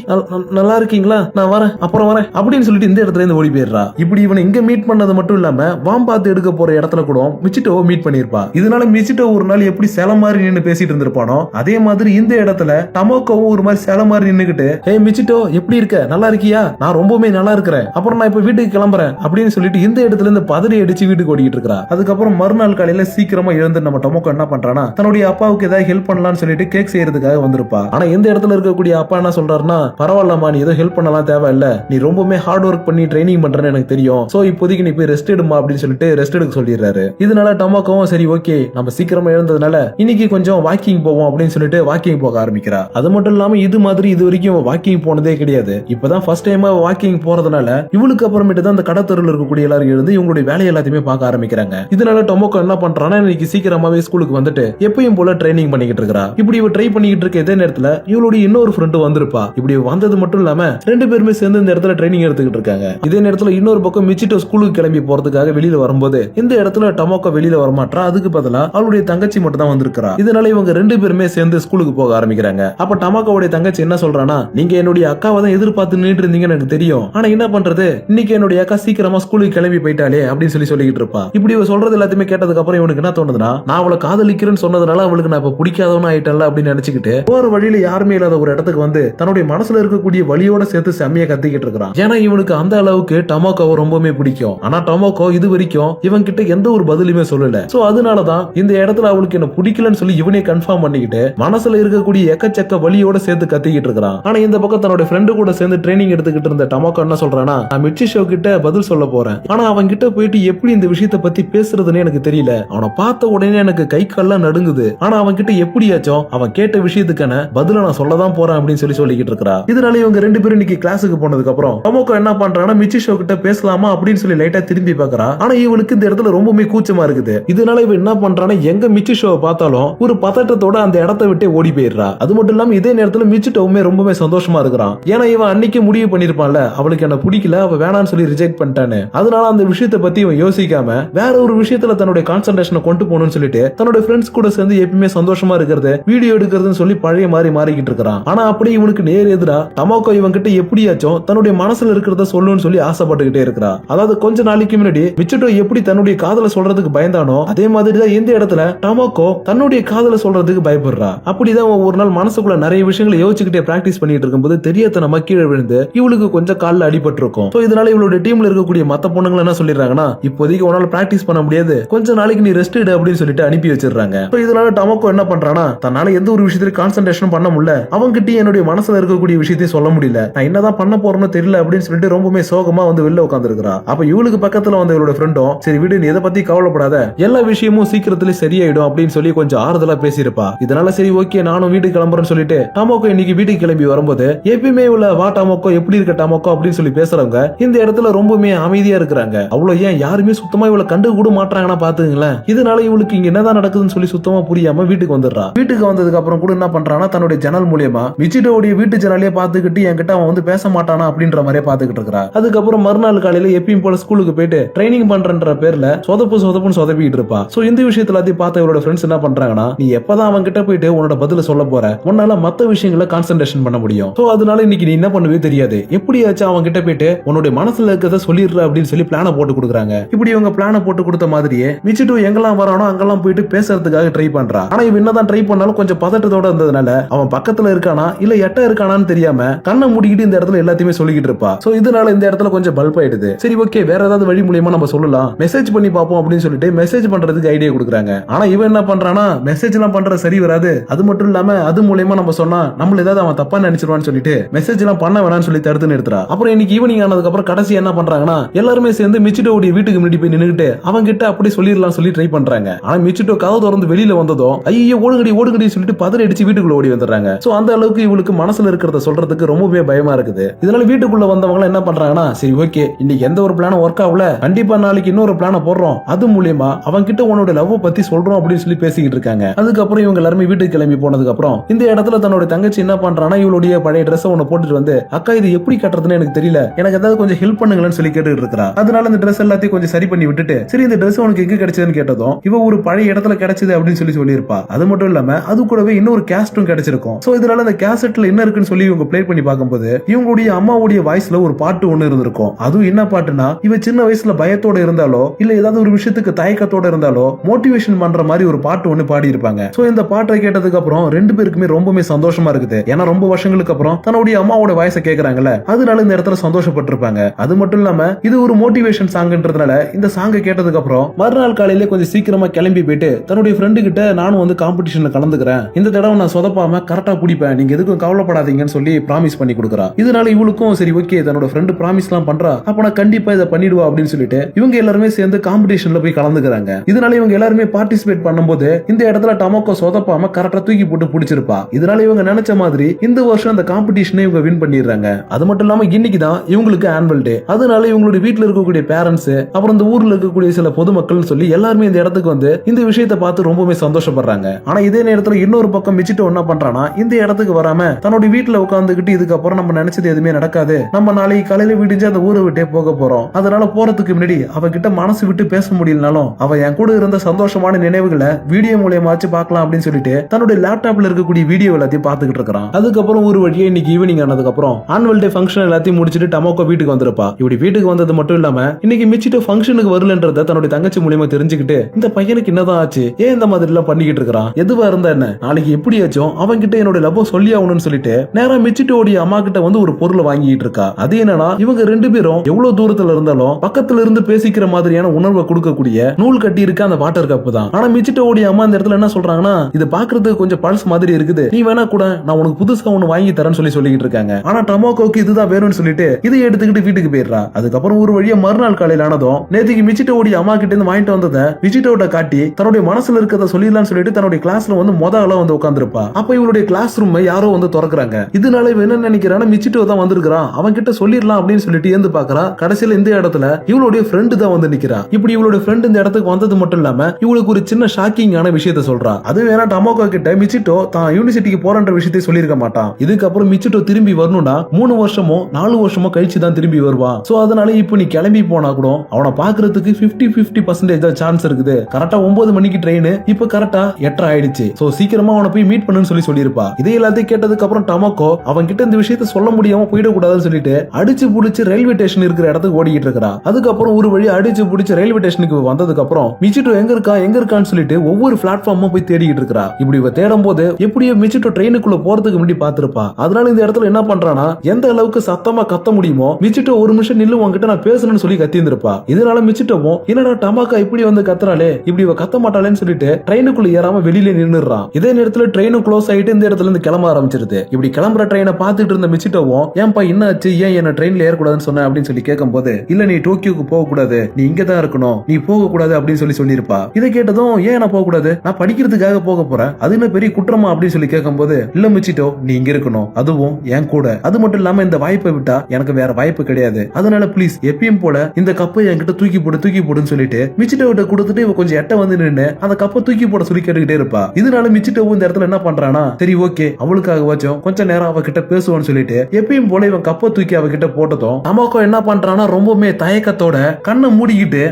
[SPEAKER 1] நல்லா இருக்கீங்களா? நான் வரேன் அப்புறம் வரேன் அப்படின்னு சொல்லிட்டு இந்த இடத்துல இருந்து ஓடி போயிடுறா. இப்படி இவனை இங்க மீட் பண்ணது மட்டும் இல்லாம வாம் பார்த்து எடுக்க போற இடத்துல கூட மிச்சிட்டோவை மீட் பண்ணிருப்பா இதனால மிச்சிட்டோ ஒரு நாள் எப்படி சில மாதிரி நின்னு பேசிட்டு இருந்திருப்பானோ அதே மாதிரி இந்த இடத்துல டமோக்கோவும் ஒரு மாதிரி சில மாதிரி நின்னுகிட்டு ஹே மிச்சிட்டோ எப்படி இருக்க? நல்லா இருக்கியா? நான் ரொம்பவுமே நல்லா இருக்கிறேன். அப்புறம் நான் இப்ப வீட்டுக்கு கிளம்புறேன். அப்படின்னு சொல்லிட்டு இந்த இடத்துல இருந்து பதறி அடிச்சு வீட்டுக்கு ஓடிக்கிட்டு இருக்கா அதுக்கப்புறம் மறுநாள் காலையில சீக்கிரமா எழுந்து நம்ம டமோக்கோ என்ன பண்றானா தன்னுடைய அப்பாவுக்கு ஏதாவது ஹெல்ப் பண்ணலாம்னு சொல்லிட்டு கேக் செய்யறதுக்காக வந்திருப்பா. ஆனா இந்த இடத்துல இருக்கக்கூடிய அப்பா என்ன சொல்றாருன்னா பரவாயில்லம்மா நீ ஏதோ ஹெல்ப் பண்ணலாம் தேவையில்ல. நீ ரொம்பவுமே ஹார்ட் ஒர்க் பண்ணி ட்ரைனிங் பண்றேன்னு எனக்கு தெரியும். சோ இப்போதைக்கு நீ போய் ரெஸ்ட் எடுமா அப்படின்னு சொல்லிட்டு ரெஸ்ட் எடுக்க சொல்லிடுறாரு. இதனால டமோக்கோவும் சரி ஓகே நம்ம சீக்கிரமா எழுந்ததுனால இன்னைக்கு கொஞ்சம் வாக்கிங் போவோம் அப்படின்னு சொல்லிட்டு வாக்கிங் போக ஆரம்பிக்கிறா. அது மட்டும் இல்லாம இது மாதிரி இது வரைக்கும் வாக்கிங் போனதே கிடையாது. இப்பதான் ஃபர்ஸ்ட் டைமா வாக்கிங் போறதுனால இவளுக்கு அப்புறமேட்டு தான் அந்த கடத்தருள் இருக்கக்கூடிய எல்லாரும் எழுந்து இவங்களுடைய வேலையை எல்லாத்தையுமே பார்க்க ஆரம்பிக்கிறாங்க. இதனால டொமோக்கோ என்ன பண்றான்னா இன்னைக்கு சீக்கிரமாவே ஸ்கூலுக்கு வந்துட்டு எப்பயும் போல ட்ரைனிங் பண்ணிக்கிட்டு இருக்கா இப்படி இவ ட்ரை பண்ணிக்கிட்டு இருக்க இதே நேரத்துல இவளுடைய இன்னொரு ஃப்ரெண்டு வந்திருப்பா. இப்படி வந்தது மட்டும் இல்லாம ரெண்டு பேருமே சேர்ந்து இந்த இடத்துல ட்ரைனிங் எடுத்துக்கிட்டு இருக்காங்க. இதே நேரத்துல இன்னொரு பக்கம் மிச்சிட்டோ ஸ்கூலுக்கு கிளம்பி போறதுக்காக வெளியில வரும்போது இந்த இடத்துல டமோக்கோ வெளியில வரமாட்டா? அதுக்கு பதிலா அவளுடைய தங்கச்சி மட்டும் தான் வந்திருக்கிறா. இதனால இவங்க ரெண்டு பேருமே சேர்ந்து ஸ்கூலுக்கு போக ஆரம்பிக்கிறாங்க. அப்ப டமாக்கோவுடைய தங்கச்சி என்ன சொல்றானா நீங்க என்னுடைய அக்காவை தான் எதிர்பார்த்து நின்று இருந்தீங்கன்னு எனக்கு தெரியும். ஆனா என்ன பண்றது? இன்னைக்கு என்னுடைய அக்கா சீக்கிரமா ஸ்கூலுக்கு கிளம்பி போயிட்டாலே அப்படின்னு சொல்லி சொல்லிக்கிட்டு இருப்பா. இப்படி இவ சொல்றது எல்லாத்தையுமே கேட்டதுக்கு அப்புறம் இவனுக்கு என்ன தோணுதுன்னா நான் அவளை காதலிக்கிறேன்னு சொன்னதுனால அவளுக்கு நான் இப்ப பிடிக்காதவனா ஆயிட்டல அப்படின்னு நினைச்சுக்கிட்டு போற வழியில யாருமே இல்லாத ஒரு இடத்துக்கு வந்து தன்னுடைய மனசுல இருக்கக்கூடிய வழியோட சேர்த்து செம்மையா கத்திக்கிட்டு இருக்கிறான். ஏன்னா இவனுக்கு அந்த அளவுக்கு டமோக்கோவை ரொம்பவுமே பிடிக்கும். ஆனா டமோக்கோ இது வரைக்கும் இவன் கிட்ட எந்த ஒரு பதிலுமே சொல்லல. சோ அதனாலதான் இந்த இடத்துல அவளுக்கு என்ன பிடிக்கலன்னு சொல்லி இவனே கன்ஃபார்ம் பண்ணிக்கிட்டு மனசுல இருக்கக்கூடிய எக்கச்சக்க வழியோட சேர்த்து கத்திக்கிட்டு இருக்கிறான். ஆனா இந்த பக்கம் தன்னோட ஃப்ரெண்டு கூட சேர்ந்து ட்ரைனிங் எடுத்துக்கிட்டு இருந்த டமோக்கோ என்ன சொல்றானா நான் மிர்ச்சி ஷோ கிட்ட பதில் சொல்ல போறேன். ஆனா அவன் கிட்ட போயிட்டு எப்படி இந்த விஷயத்தை பத்தி பேசுறதுன்னு எனக்கு தெரியல. அவனை பார்த்த உடனே எனக்கு கை கால்லாம் நடுங்குது. ஆனா அவன் கிட்ட எப்படியாச்சும் அவன் கேட்ட விஷயத்துக்கான பதில நான் சொல்லதான் போறேன் அப்படின்னு சொல்லி சொல்லிக்கிட்டு இருக்கா இதனால இவங்க ரெண்டு பேரும் இன்னைக்கு கிளாஸுக்கு போனதுக்கு அப்புறம் டமோக்கோ என்ன பண்றான்னா மிச்சி ஷோ கிட்ட பேசலாமா அப்படின்னு சொல்லி லைட்டா திரும்பி பாக்குறா. ஆனா இவனுக்கு இந்த இடத்துல ரொம்பவுமே கூச்சமா இருக்குது. இதனால இவன் என்ன பண்றானா எங்க மிச்சி ஷோவை பார்த்தாலும் ஒரு பதட்டத்தோட அந்த இடத்த விட்டே ஓடி போயிடுறா. அது மட்டும் இல்லாம இதே நேரத்துல மிச்சிட்டவுமே ரொம்பவே சந்தோஷமா இருக்கிறான். ஏன்னா இவன் அன்னைக்கு முடிவு பண்ணிருப்பான்ல அவளுக்கு என்ன பிடிக்கல அவ வேணாம்னு சொல்லி ரிஜெக்ட் பண்ணிட்டானு அதனால அந்த விஷயத்தை பத்தி இவன் யோசிக்காம வேற ஒரு விஷயத்துல தன்னுடைய கான்சன்ட்ரேஷனை கொண்டு போகணும்னு சொல்லிட்டு தன்னோட ஃப்ரெண்ட்ஸ் கூட சேர்ந்து எப்பயுமே சந்தோஷமா இருக்கிறது வீடியோ எடுக்கிறதுன்னு சொல்லி பழைய மாதிரி மாறிக்கிட்டு இருக்கிறான். ஆனா அப்படி இவனுக்கு நேர் எதிரா டமாக்கோ இவன் கிட்ட எப்படியாச்சும் தன்னுடைய மனசுல இருக்கிறத சொல்லணும்னு சொல்லி ஆசை ஆசைப்பட்டுக்கிட்டே இருக்கிறா. அதாவது கொஞ்ச நாளைக்கு முன்னாடி மிச்சிட்டோ எப்படி தன்னுடைய காதல சொல்றதுக்கு பயந்தானோ அதே மாதிரி தான் இந்த இடத்துல டமாக்கோ தன்னுடைய காதல சொல்றதுக்கு பயப்படுறா. அப்படிதான் ஒரு நாள் மனசுக்குள்ள நிறைய விஷயங்களை யோசிச்சுக்கிட்டே பிராக்டிஸ் பண்ணிட்டு இருக்கும்போது தெரியாதனமா கீழே விழுந்து இவளுக்கு கொஞ்சம் காலில் அடிபட்டு இருக்கும் இதனால இவளுடைய டீம்ல இருக்கக்கூடிய மத்த பொண்ணுங்களை என்ன சொல்லிடுறாங்கன்னா இப்போதைக்கு உன்னால பிராக்டிஸ் பண்ண முடியாது. கொஞ்ச நாளைக்கு நீ ரெஸ்ட் எடு அப்படின்னு சொல்லிட்டு அனுப்பி வச்சிடுறாங்க. சோ இதனால டமோக்கோ என்ன பண்றானா தன்னால எந்த ஒரு விஷயத்திலும் கான்சன்ட்ரேஷன் பண்ண முடியல. அவன்கிட்ட என்னுடைய மனசுல இருக்கக்கூடிய விஷயத்தையும் சொல்ல முடியல. நான் என்னதான் பண்ண போறேன்னு தெரியல அப்படின்னு சொல்லிட்டு ரொம்பவுமே சோகமா வந்து வெளில உட்காந்துருக்கா அப்ப இவளுக்கு பக்கத்துல வந்த இவளோட ஃப்ரெண்டும் சரி விடு நீ எதை பத்தி கவலைப்படாத. எல்லா விஷயமும் சீக்கிரத்துல சரியாயிடும் அப்படின்னு சொல்லி கொஞ்சம் ஆறுதலா பேசியிருப்பா. இதனால சரி ஓகே நானும் வீட்டுக்கு கிளம்புறேன்னு சொல்லிட்டு டாமோக்கோ இன்னைக்கு வீட்டுக்கு கிளம்பி வரும்போது எப்பயுமே உள்ள வா டாமோக்கோ எப்படி இருக்க டாமோக்கோ அப்படின்னு சொல்லி பேசுறவங்க இந்த இடத்துல ரொம்பவுமே அமைதியா இருக்கிறாங்க. அவ்வளவு ஏன் யாருமே சுத்தமா இவளை கண்டு கூட மாட்டாங்கன்னா பாத்துங்களேன் இதனால இவளுக்கு இங்க என்னதான் நடக்குதுன்னு சொல்லி சுத்தமா புரியாம வீட்டுக்கு வந்துடுறா. வீட்டுக்கு வந்ததுக்கு அப்புறம் கூட என்ன பண்றான்னா தன்னுடைய ஜன்னல் மூலியமா மிச்சிட்டோடைய வீட்டு ஜனாலே பாத்துக்கிட்டு என்கிட்ட அவன் வந்து பேச மாட்டானா அப்படின்ற மாதிரியே பாத்துக்கிட்டு இருக்கிறா. அதுக்கப்புறம் அதுக்கப்புறம் மறுநாள் காலையில எப்பயும் போல ஸ்கூலுக்கு போயிட்டு ட்ரைனிங் பண்றன்ற பேர்ல சொதப்பு சொதப்புன்னு சொதப்பிட்டு இருப்பா. சோ இந்த விஷயத்துல எல்லாத்தையும் பார்த்த இவரோட ஃப்ரெண்ட்ஸ் என்ன பண்றாங்கன்னா நீ எப்பதான் அவன் கிட்ட போயிட்டு உன்னோட பதில சொல்ல போற உன்னால மத்த விஷயங்கள கான்சென்ட்ரேஷன் பண்ண முடியும். சோ அதனால இன்னைக்கு நீ என்ன பண்ணுவே தெரியாது. எப்படியாச்சும் அவன் கிட்ட போயிட்டு உன்னுடைய மனசுல இருக்கிறத சொல்லிடுற அப்படின்னு சொல்லி பிளான போட்டு கொடுக்குறாங்க. இப்படி இவங்க பிளான போட்டு கொடுத்த மாதிரியே மிச்சிட்டு எங்கெல்லாம் வரானோ அங்கெல்லாம் போயிட்டு பேசுறதுக்காக ட்ரை பண்றான் ஆனா இவன் என்னதான் ட்ரை பண்ணாலும் கொஞ்சம் பதட்டத்தோட இருந்ததுனால அவன் பக்கத்துல இருக்கானா இல்ல எட்ட இருக்கானான்னு தெரியாம கண்ணை மூடிக்கிட்டு இந்த இடத்துல எல்லாத்தையுமே சொல்லிக்கிட்டு இருப்பா. சோ இதனால இந்த இடத்துல கொஞ்சம் கொஞ்சம் பல்ப் ஆயிடுது. சரி ஓகே வேற ஏதாவது வழி மூலியமா நம்ம சொல்லலாம். மெசேஜ் பண்ணி பார்ப்போம் அப்படின்னு சொல்லிட்டு மெசேஜ் பண்றதுக்கு ஐடியா கொடுக்குறாங்க. ஆனா இவன் என்ன பண்றானா மெசேஜ் எல்லாம் பண்ற சரி வராது. அது மட்டும் இல்லாம அது மூலியமா நம்ம சொன்னா நம்மள ஏதாவது அவன் தப்பா நினைச்சிருவான்னு சொல்லிட்டு மெசேஜ் எல்லாம் பண்ண வேணாம்னு சொல்லி தடுத்து நிறுத்துறா அப்புறம் இன்னைக்கு ஈவினிங் ஆனதுக்கு அப்புறம் கடைசி என்ன பண்றாங்கன்னா எல்லாருமே சேர்ந்து மிச்சிட்டோடைய வீட்டுக்கு முன்னாடி போய் நின்னுகிட்டு அவங்க கிட்ட அப்படி சொல்லிடலாம் சொல்லி ட்ரை பண்றாங்க. ஆனா மிச்சிட்டோ கதவு திறந்து வெளியில வந்ததும் ஐயோ ஓடுகடி ஓடுகடி சொல்லிட்டு பதறி அடிச்சு வீட்டுக்குள்ள ஓடி வந்துடுறாங்க. சோ அந்த அளவுக்கு இவளுக்கு மனசுல இருக்கிறத சொல்றதுக்கு ரொம்பவே பயமா இருக்குது. இதனால வீட்டுக்குள்ள வந்தவங்க என்ன பண்றாங்கன்னா சரி ஓகே இன்னைக்கு எந்த ஒரு பிளானும் ஒர்க் ஆகல. கண்டிப்பா நாளைக்கு இன்னொரு பிளான போடுறோம். அது மூலியமா அவங்க கிட்ட உன்னோட லவ் பத்தி சொல்றோம் அப்படின்னு சொல்லி பேசிக்கிட்டு இருக்காங்க. அதுக்கப்புறம் இவங்க எல்லாருமே வீட்டுக்கு கிளம்பி போனதுக்கு அப்புறம் இந்த இடத்துல தன்னோட தங்கச்சி என்ன பண்றானா இவளுடைய பழைய ட்ரெஸ் ஒன்னு போட்டுட்டு வந்து அக்கா இது எப்படி கட்டுறதுன்னு எனக்கு தெரியல. எனக்கு ஏதாவது கொஞ்சம் ஹெல்ப் பண்ணுங்களேன்னு சொல்லி கேட்டுட்டு இருக்கா அதனால இந்த ட்ரெஸ் எல்லாத்தையும் கொஞ்சம் சரி பண்ணி விட்டுட்டு சரி இந்த ட்ரெஸ் உனக்கு எங்க கிடைச்சதுன்னு கேட்டதும் இவ ஒரு பழைய இடத்துல கிடைச்சது அப்படின்னு சொல்லி சொல்லியிருப்பா. அது மட்டும் இல்லாம அது கூடவே இன்னொரு கேஸ்டும் கிடைச்சிருக்கும். சோ இதனால அந்த கேசட்ல என்ன இருக்குன்னு சொல்லி இவங்க பிளே பண்ணி பார்க்கும்போது இவங்களுடைய அம்மாவுடைய வாய்ஸ்ல ஒரு பாட்டு ஒன்னு இருந்திருக்கும். அதுவும் என்ன பாட்டுனா இவ சின்ன வயசுல பயத்தோட இருந்தாலோ இல்ல ஏதாவது ஒரு விஷயத்துக்கு தயக்கத்தோட இருந்தாலோ மோட்டிவேஷன் பண்ற மாதிரி ஒரு பாட்டு ஒண்ணு பாடி இருப்பாங்க சோ இந்த பாட்டை கேட்டதுக்கு அப்புறம் ரெண்டு பேருக்குமே ரொம்பவே சந்தோஷமா இருக்குது. ஏன்னா ரொம்ப வருஷங்களுக்கு அப்புறம் தன்னுடைய அம்மாவோட வயசை கேக்குறாங்கல்ல அதனால இந்த இடத்துல சந்தோஷப்பட்டிருப்பாங்க. அது மட்டும் இல்லாம இது ஒரு மோட்டிவேஷன் சாங்ன்றதுனால இந்த சாங்கை கேட்டதுக்கு அப்புறம் மறுநாள் காலையில கொஞ்சம் சீக்கிரமா கிளம்பி போயிட்டு தன்னுடைய ஃப்ரெண்டு கிட்ட நானும் வந்து காம்படிஷன்ல கலந்துக்கிறேன். இந்த தடவை நான் சொதப்பாம கரெக்டா பிடிப்பேன். நீங்க எதுக்கும் கவலைப்படாதீங்கன்னு சொல்லி ப்ராமிஸ் பண்ணி கொடுக்குறா. இதனால இவளுக்கும் சரி ஓகே தன்னோட ஃப்ரெண்டு ப்ராமிஸ் எல்லாம் பண்றா அப்ப நான் கண்டிப்பா இதை பண்ணிடுவா அப்படின்னு சொல்லிட்டு இவங்க எல்லாருமே சேர்ந்து காம்படிஷன்ல போய் கலந்துக்கிறாங்க. இதனால இவங்க எல்லாருமே பார்ட்டிசிபேட் பண்ணும்போது இந்த இடத்துல டமோக்கோ சொதப்பாம கரெக்டா தூக்கி போட்டு பிடிச்சிருப்பா. இதனால இவங்க நினைச்ச மாதிரி இந்த வருஷம் அந்த காம்படிஷனை இவங்க வின் பண்ணிடுறாங்க. அது மட்டும் இல்லாம இன்னைக்கு தான் இவங்களுக்கு ஆனுவல் டே அதனால இவங்களுடைய வீட்டுல இருக்கக்கூடிய பேரண்ட்ஸ் அப்புறம் இந்த ஊர்ல இருக்கக்கூடிய சில பொதுமக்கள் சொல்லி எல்லாருமே இந்த இடத்துக்கு வந்து இந்த விஷயத்தை பார்த்து ரொம்பவே சந்தோஷப்படுறாங்க. ஆனா இதே நேரத்துல இன்னொரு பக்கம் மிச்சிட்டு என்ன பண்றானா இந்த இடத்துக்கு வராம தன்னுடைய வீட்டுல உட்காந்துக்கிட்டு இதுக்கப்புறம் நம்ம நினைச்சது எதுவுமே நடக்காது. நம்ம நாளைக்கு காலையில விடிஞ்சு அந்த ஊரை விட்டே போக போறோம். அதனால போறதுக்கு முன்னாடி அவகிட்ட மனசு விட்டு பேச முடியலனாலும் அவ என் கூட இருந்த சந்தோஷமான நினைவுகளை வீடியோ மூலியமாச்சு பார்க்கலாம் அப்படின்னு சொல்லிட்டு தன்னுடைய லேப்டாப்ல இருக்கக்கூடிய வீடியோ எல்லாத்தையும் பார்த்துக்கிட்டு இருக்கான் அதுக்கப்புறம் ஒரு வழியே இன்னைக்கு ஈவினிங் ஆனதுக்கு அப்புறம் ஆனுவல் டே ஃபங்க்ஷன் எல்லாத்தையும் முடிச்சுட்டு டமோக்கோ வீட்டுக்கு வந்திருப்பா. இப்படி வீட்டுக்கு வந்தது மட்டும் இல்லாம இன்னைக்கு மிச்சிட்டு ஃபங்க்ஷனுக்கு வரலன்றத தன்னுடைய தங்கச்சி மூலியமா தெரிஞ்சுக்கிட்டு இந்த பையனுக்கு என்னதான் ஆச்சு? ஏன் இந்த மாதிரி எல்லாம் பண்ணிக்கிட்டு இருக்கிறான்? எதுவா இருந்தா என்ன? நாளைக்கு எப்படியாச்சும் அவன் கிட்ட என்னோட லவ் சொல்லி ஆகணும்னு சொல்லிட்டு நேரா மிச்சிட்டோடைய அம்மா கிட்ட வந்து ஒரு பொருளை வாங்கிட்டு இருக்கா. அது என்னன்னா இவங்க ரெண்டு பேரும் எவ்வளவு தூரத்துல இருந்தாலும் பக்கத்துல இருந்து பேசிக்கிற மாதிரியான உணர்வை கொடுக்கக்கூடிய நூல் கட்டி இருக்க அந்த வாட்டர் கப் தான் ஆனா மிச்சிட்ட அம்மா அந்த இடத்துல என்ன சொல்றாங்கன்னா இது பாக்குறதுக்கு கொஞ்சம் பழசு மாதிரி இருக்குது. நீ வேணா கூட நான் உனக்கு புதுசா ஒண்ணு வாங்கி தரேன்னு சொல்லி சொல்லிட்டு இருக்காங்க. ஆனா டமோக்கோக்கு இதுதான் வேணும்னு சொல்லிட்டு இதை எடுத்துக்கிட்டு வீட்டுக்கு போயிடுறா. அதுக்கப்புறம் ஒரு வழியா மறுநாள் காலையில ஆனதும் நேத்துக்கு ஓடி அம்மா கிட்ட இருந்து வாங்கிட்டு வந்ததை மிச்சிட்டோட காட்டி தன்னுடைய மனசுல இருக்கிறத சொல்லிடலாம்னு சொல்லிட்டு தன்னுடைய கிளாஸ்ல வந்து மொத ஆளா வந்து உட்காந்துருப்பா அப்ப இவளுடைய கிளாஸ் ரூம் யாரோ வந்து திறக்கிறாங்க. இதனால இவன் என்ன நினைக்கிறான்னா மிச்சிட்டோ தான் வந்திருக்கிறான். அவன் கிட்ட சொல்லிடலாம் அப்படின்னு சொல்லிட்டு ஏந்து பாக்குறா கடைசியில இந்த இடத்துல இவளுடைய ஃப்ரெண்டு தான் வந்து நிக்கிறா. இப்படி இவளுடைய ஃப்ரெண்ட் இந்த இடத்துக்கு வந்தது மட்டும் இல்லாம இவளுக்கு ஒரு சின்ன ஷாக்கிங்கான விஷயத்த சொல்றா. அது வேணா டமோகா கிட்ட மிச்சிட்டோ தான் யூனிவர்சிட்டிக்கு போறன்ற விஷயத்தை சொல்லியிருக்க மாட்டான் இதுக்கப்புறம் மிச்சிட்டோ திரும்பி வரணும்னா மூணு வருஷமோ நாலு வருஷமோ கழிச்சு தான் திரும்பி வருவான் சோ அதனால இப்ப நீ கிளம்பி போனா கூட அவனை பாக்குறதுக்கு 50 50% பர்சன்டேஜ் தான் சான்ஸ் இருக்குது. கரெக்டா ஒன்பது மணிக்கு ட்ரெயின் இப்ப கரெக்டா எட்டரை ஆயிடுச்சு. சோ சீக்கிரமா அவனை போய் மீட் பண்ணுன்னு சொல்லி சொல்லியிருப்பா. இதே எல்லாத்தையும் கேட்டதுக்கு அப்புறம் டமோக்கோ அவன் கிட்ட இந்த விஷயத்த சொல்ல முடியாம போயிடக்கூடாதுன்னு சொல்லிட்டு அடிச்சு புடிச்சு ரயில்வே ஸ்டேஷன் இருக்கிற இடத்துக்கு ஓடிக்கிட்டு இருக்கா அதுக்கப்புறம் ஒரு வழி அடிச்சு பிடிச்சி ரயில்வே ஸ்டேஷனுக்கு வந்ததுக்கு அப்புறம் மிச்சிட்டோ எங்க இருக்கா எங்க இருக்கான்னு சொல்லிட்டு ஒவ்வொரு பிளாட்ஃபார்மும் போய் தேடிக்கிட்டு இருக்கா இப்படி இவ தேடும் போது எப்படியோ மிச்சிட்டோ ட்ரெயினுக்குள்ள போறதுக்கு முன்னாடி பாத்திருப்பா அதனால இந்த இடத்துல என்ன பண்றானா எந்த அளவுக்கு சத்தமா கத்த முடியுமோ மிச்சிட்டோ ஒரு நிமிஷம் நில்லு உங்ககிட்ட நான் பேசணும்னு சொல்லி கத்தி இருந்திருப்பா இதனால மிச்சிட்டோவும் என்னடா டமாக்கா இப்படி வந்து கத்துறாளே இப்படி இவ கத்த மாட்டாளேன்னு சொல்லிட்டு ட்ரெயினுக்குள்ள ஏறாம வெளியில நின்னுறான் இதே நேரத்துல ட்ரெயினும் க்ளோஸ் ஆயிட்டு இந்த இடத்துல இருந்து கிளம்ப ஆரம்பிச்சிருது. இப்படி கிளம்புற ட்ரெயினை பார்த்துட்டு இருந்த மிச்சிட்டோவும் ஏன்பா என்ன ஆச்சு ஏன் என்ன ட்ரெயின்ல ஏறக்கூடாதுன்னு சொன்ன அப்படின்னு சொல்லி கேட்கும்போது இல்ல நீ டோக்கியோக்கு போக கூடாது நீ இங்க தான் இருக்கணும். நீ போக கூடாது அப்படின்னு சொல்லி சொல்லியிருப்பா. இதை கேட்டதும் ஏன் நான் போக கூடாது நான் படிக்கிறதுக்காக போக போறேன். அது என்ன பெரிய குற்றமா? அப்படின்னு சொல்லி கேட்கும்போது இல்ல மிச்சிட்டோ நீ இங்க இருக்கணும். அதுவும் என் கூட. அது மட்டும் இல்லாம இந்த வாய்ப்பை விட்டா எனக்கு வேற வாய்ப்பு கிடையாது. அதனால ப்ளீஸ் எப்பயும் போல இந்த கப்பை என்கிட்ட தூக்கி போடு தூக்கி போடுன்னு சொல்லிட்டு மிச்சிட்டோ கிட்ட கொடுத்துட்டு இவ கொஞ்சம் எட்ட வந்து நின்னு அந்த கப்பை தூக்கி போட சொல்லி கேட்டுக்கிட்டே இருப்பா. இதனால மிச்சிட்டோவும் இந்த இடத்துல என்ன பண்றானா சரி ஓகே. அவளுக்காக வச்சும் கொஞ்சம் நேரம் அவகிட்ட பேசுவான்னு சொல்லிட்டு எப்பயும் போல இவன் கப்பை தூக்கி அவகிட்ட போட்டதும் அம்மா டமாக்கோ என்ன பண்றான்னா ரொம்பவுமே தயக்கத்தோட கண்ணை மூடிக்கிட்டு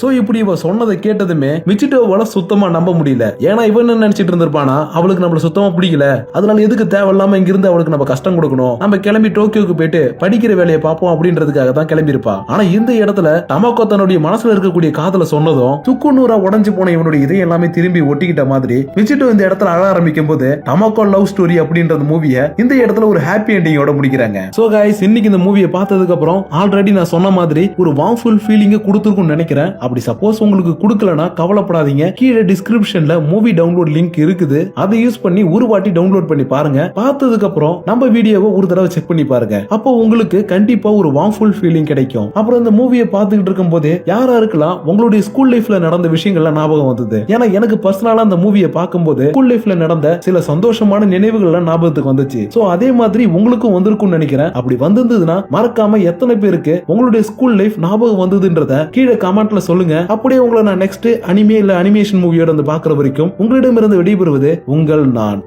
[SPEAKER 1] சோ இப்படி இவ சொன்னதை கேட்டதுமே மிச்சிட்டோவால சுத்தமா நம்ப முடியல. ஏன்னா இவன் என்ன நினைச்சிட்டு இருந்திருப்பானா? அவளுக்கு நம்மள சுத்தமா பிடிக்கல. அதனால எதுக்கு தேவையில்லாம இங்க இருந்து அவளுக்கு நம்ம கஷ்டம் கொடுக்கணும்? நம்ம கிளம்பி டோக்கியோக்கு போயிட்டு படிக்கிற வேலையை பார்ப்போம் அப்படின்றதுக்காக தான் கிளம்பியிருப்பா. ஆனா இந்த இடத்துல டமாக்கோ தன்னுடைய மனசுல இருக்கக்கூடிய காதல சொன்னதும் துக்குநூறா உடஞ்சு போன இவனுடைய இதயம் எல்லாமே திரும்பி ஒட்டிக்கிட்ட மாதிரி மிச்சிட்டோ இந்த இடத்துல அழ ஆரம்பிக்கும் போது டமாக்கோ லவ் ஸ்டோரி அப்படின்றது மூவியை இந்த இடத்துல ஒரு ஹாப்பி எண்டிங்கோட முடிக்கிறாங்க. சோ கைஸ் இன்னைக்கு இந்த மூவியை பார்த்ததுக்கு அப்புறம் ஆல்ரெடி நான் சொன்ன மாதிரி ஒரு வார்ம்ஃபுல் ஃபீலிங்க கொடுத்துருக்கும்னு நினைக்கிறேன். அப்படி சப்போஸ் உங்களுக்கு கொடுக்கலனா கவலைப்படாதீங்க. கீழே டிஸ்கிரிப்ஷன்ல மூவி டவுன்லோட் லிங்க் இருக்குது. அதை யூஸ் பண்ணி ஒரு வாட்டி டவுன்லோட் பண்ணி பாருங்க. பார்த்ததுக்கு அப்புறம் நம்ம வீடியோவை ஒரு தடவை செக் பண்ணி பாருங்க. அப்போ உங்களுக்கு கண்டிப்பா ஒரு வார்ம்ஃபுல் ஃபீலிங் கிடைக்கும். அப்புறம் இந்த மூவியை பார்த்துக்கிட்டு இருக்கும் போதே யாரா இருக்கலாம் உங்களுடைய ஸ்கூல் லைஃப்ல நடந்த விஷயங்கள்லாம் ஞாபகம் வந்தது. ஏன்னா எனக்கு பர்சனலா அந்த மூவியை பார்க்கும்போது ஸ்கூல் லைஃப்ல நடந்த சில சந்தோஷமான நினைவுகள்லாம் ஞாபகத்துக்கு வந்துச்சு. சோ அதே மாதிரி உங்களுக்கும் வந்திருக்கும்னு நினைக்கிறேன். அப்படி வந்திருந்ததுன்னா மறக்காம எத்தனை பேருக்கு உங்களுடைய ஸ்கூல் லைஃப் ஞாபகம் வந்ததுன்றத கீழே கமெண்ட்ல சொல்லுங்க. அப்படியே உங்களை நான் நெக்ஸ்ட் அனிமே இல்ல அனிமேஷன் மூவியோட வந்து பாக்குற வரைக்கும் உங்களிடமிருந்து விடைபெறுவது உங்கள் நான்.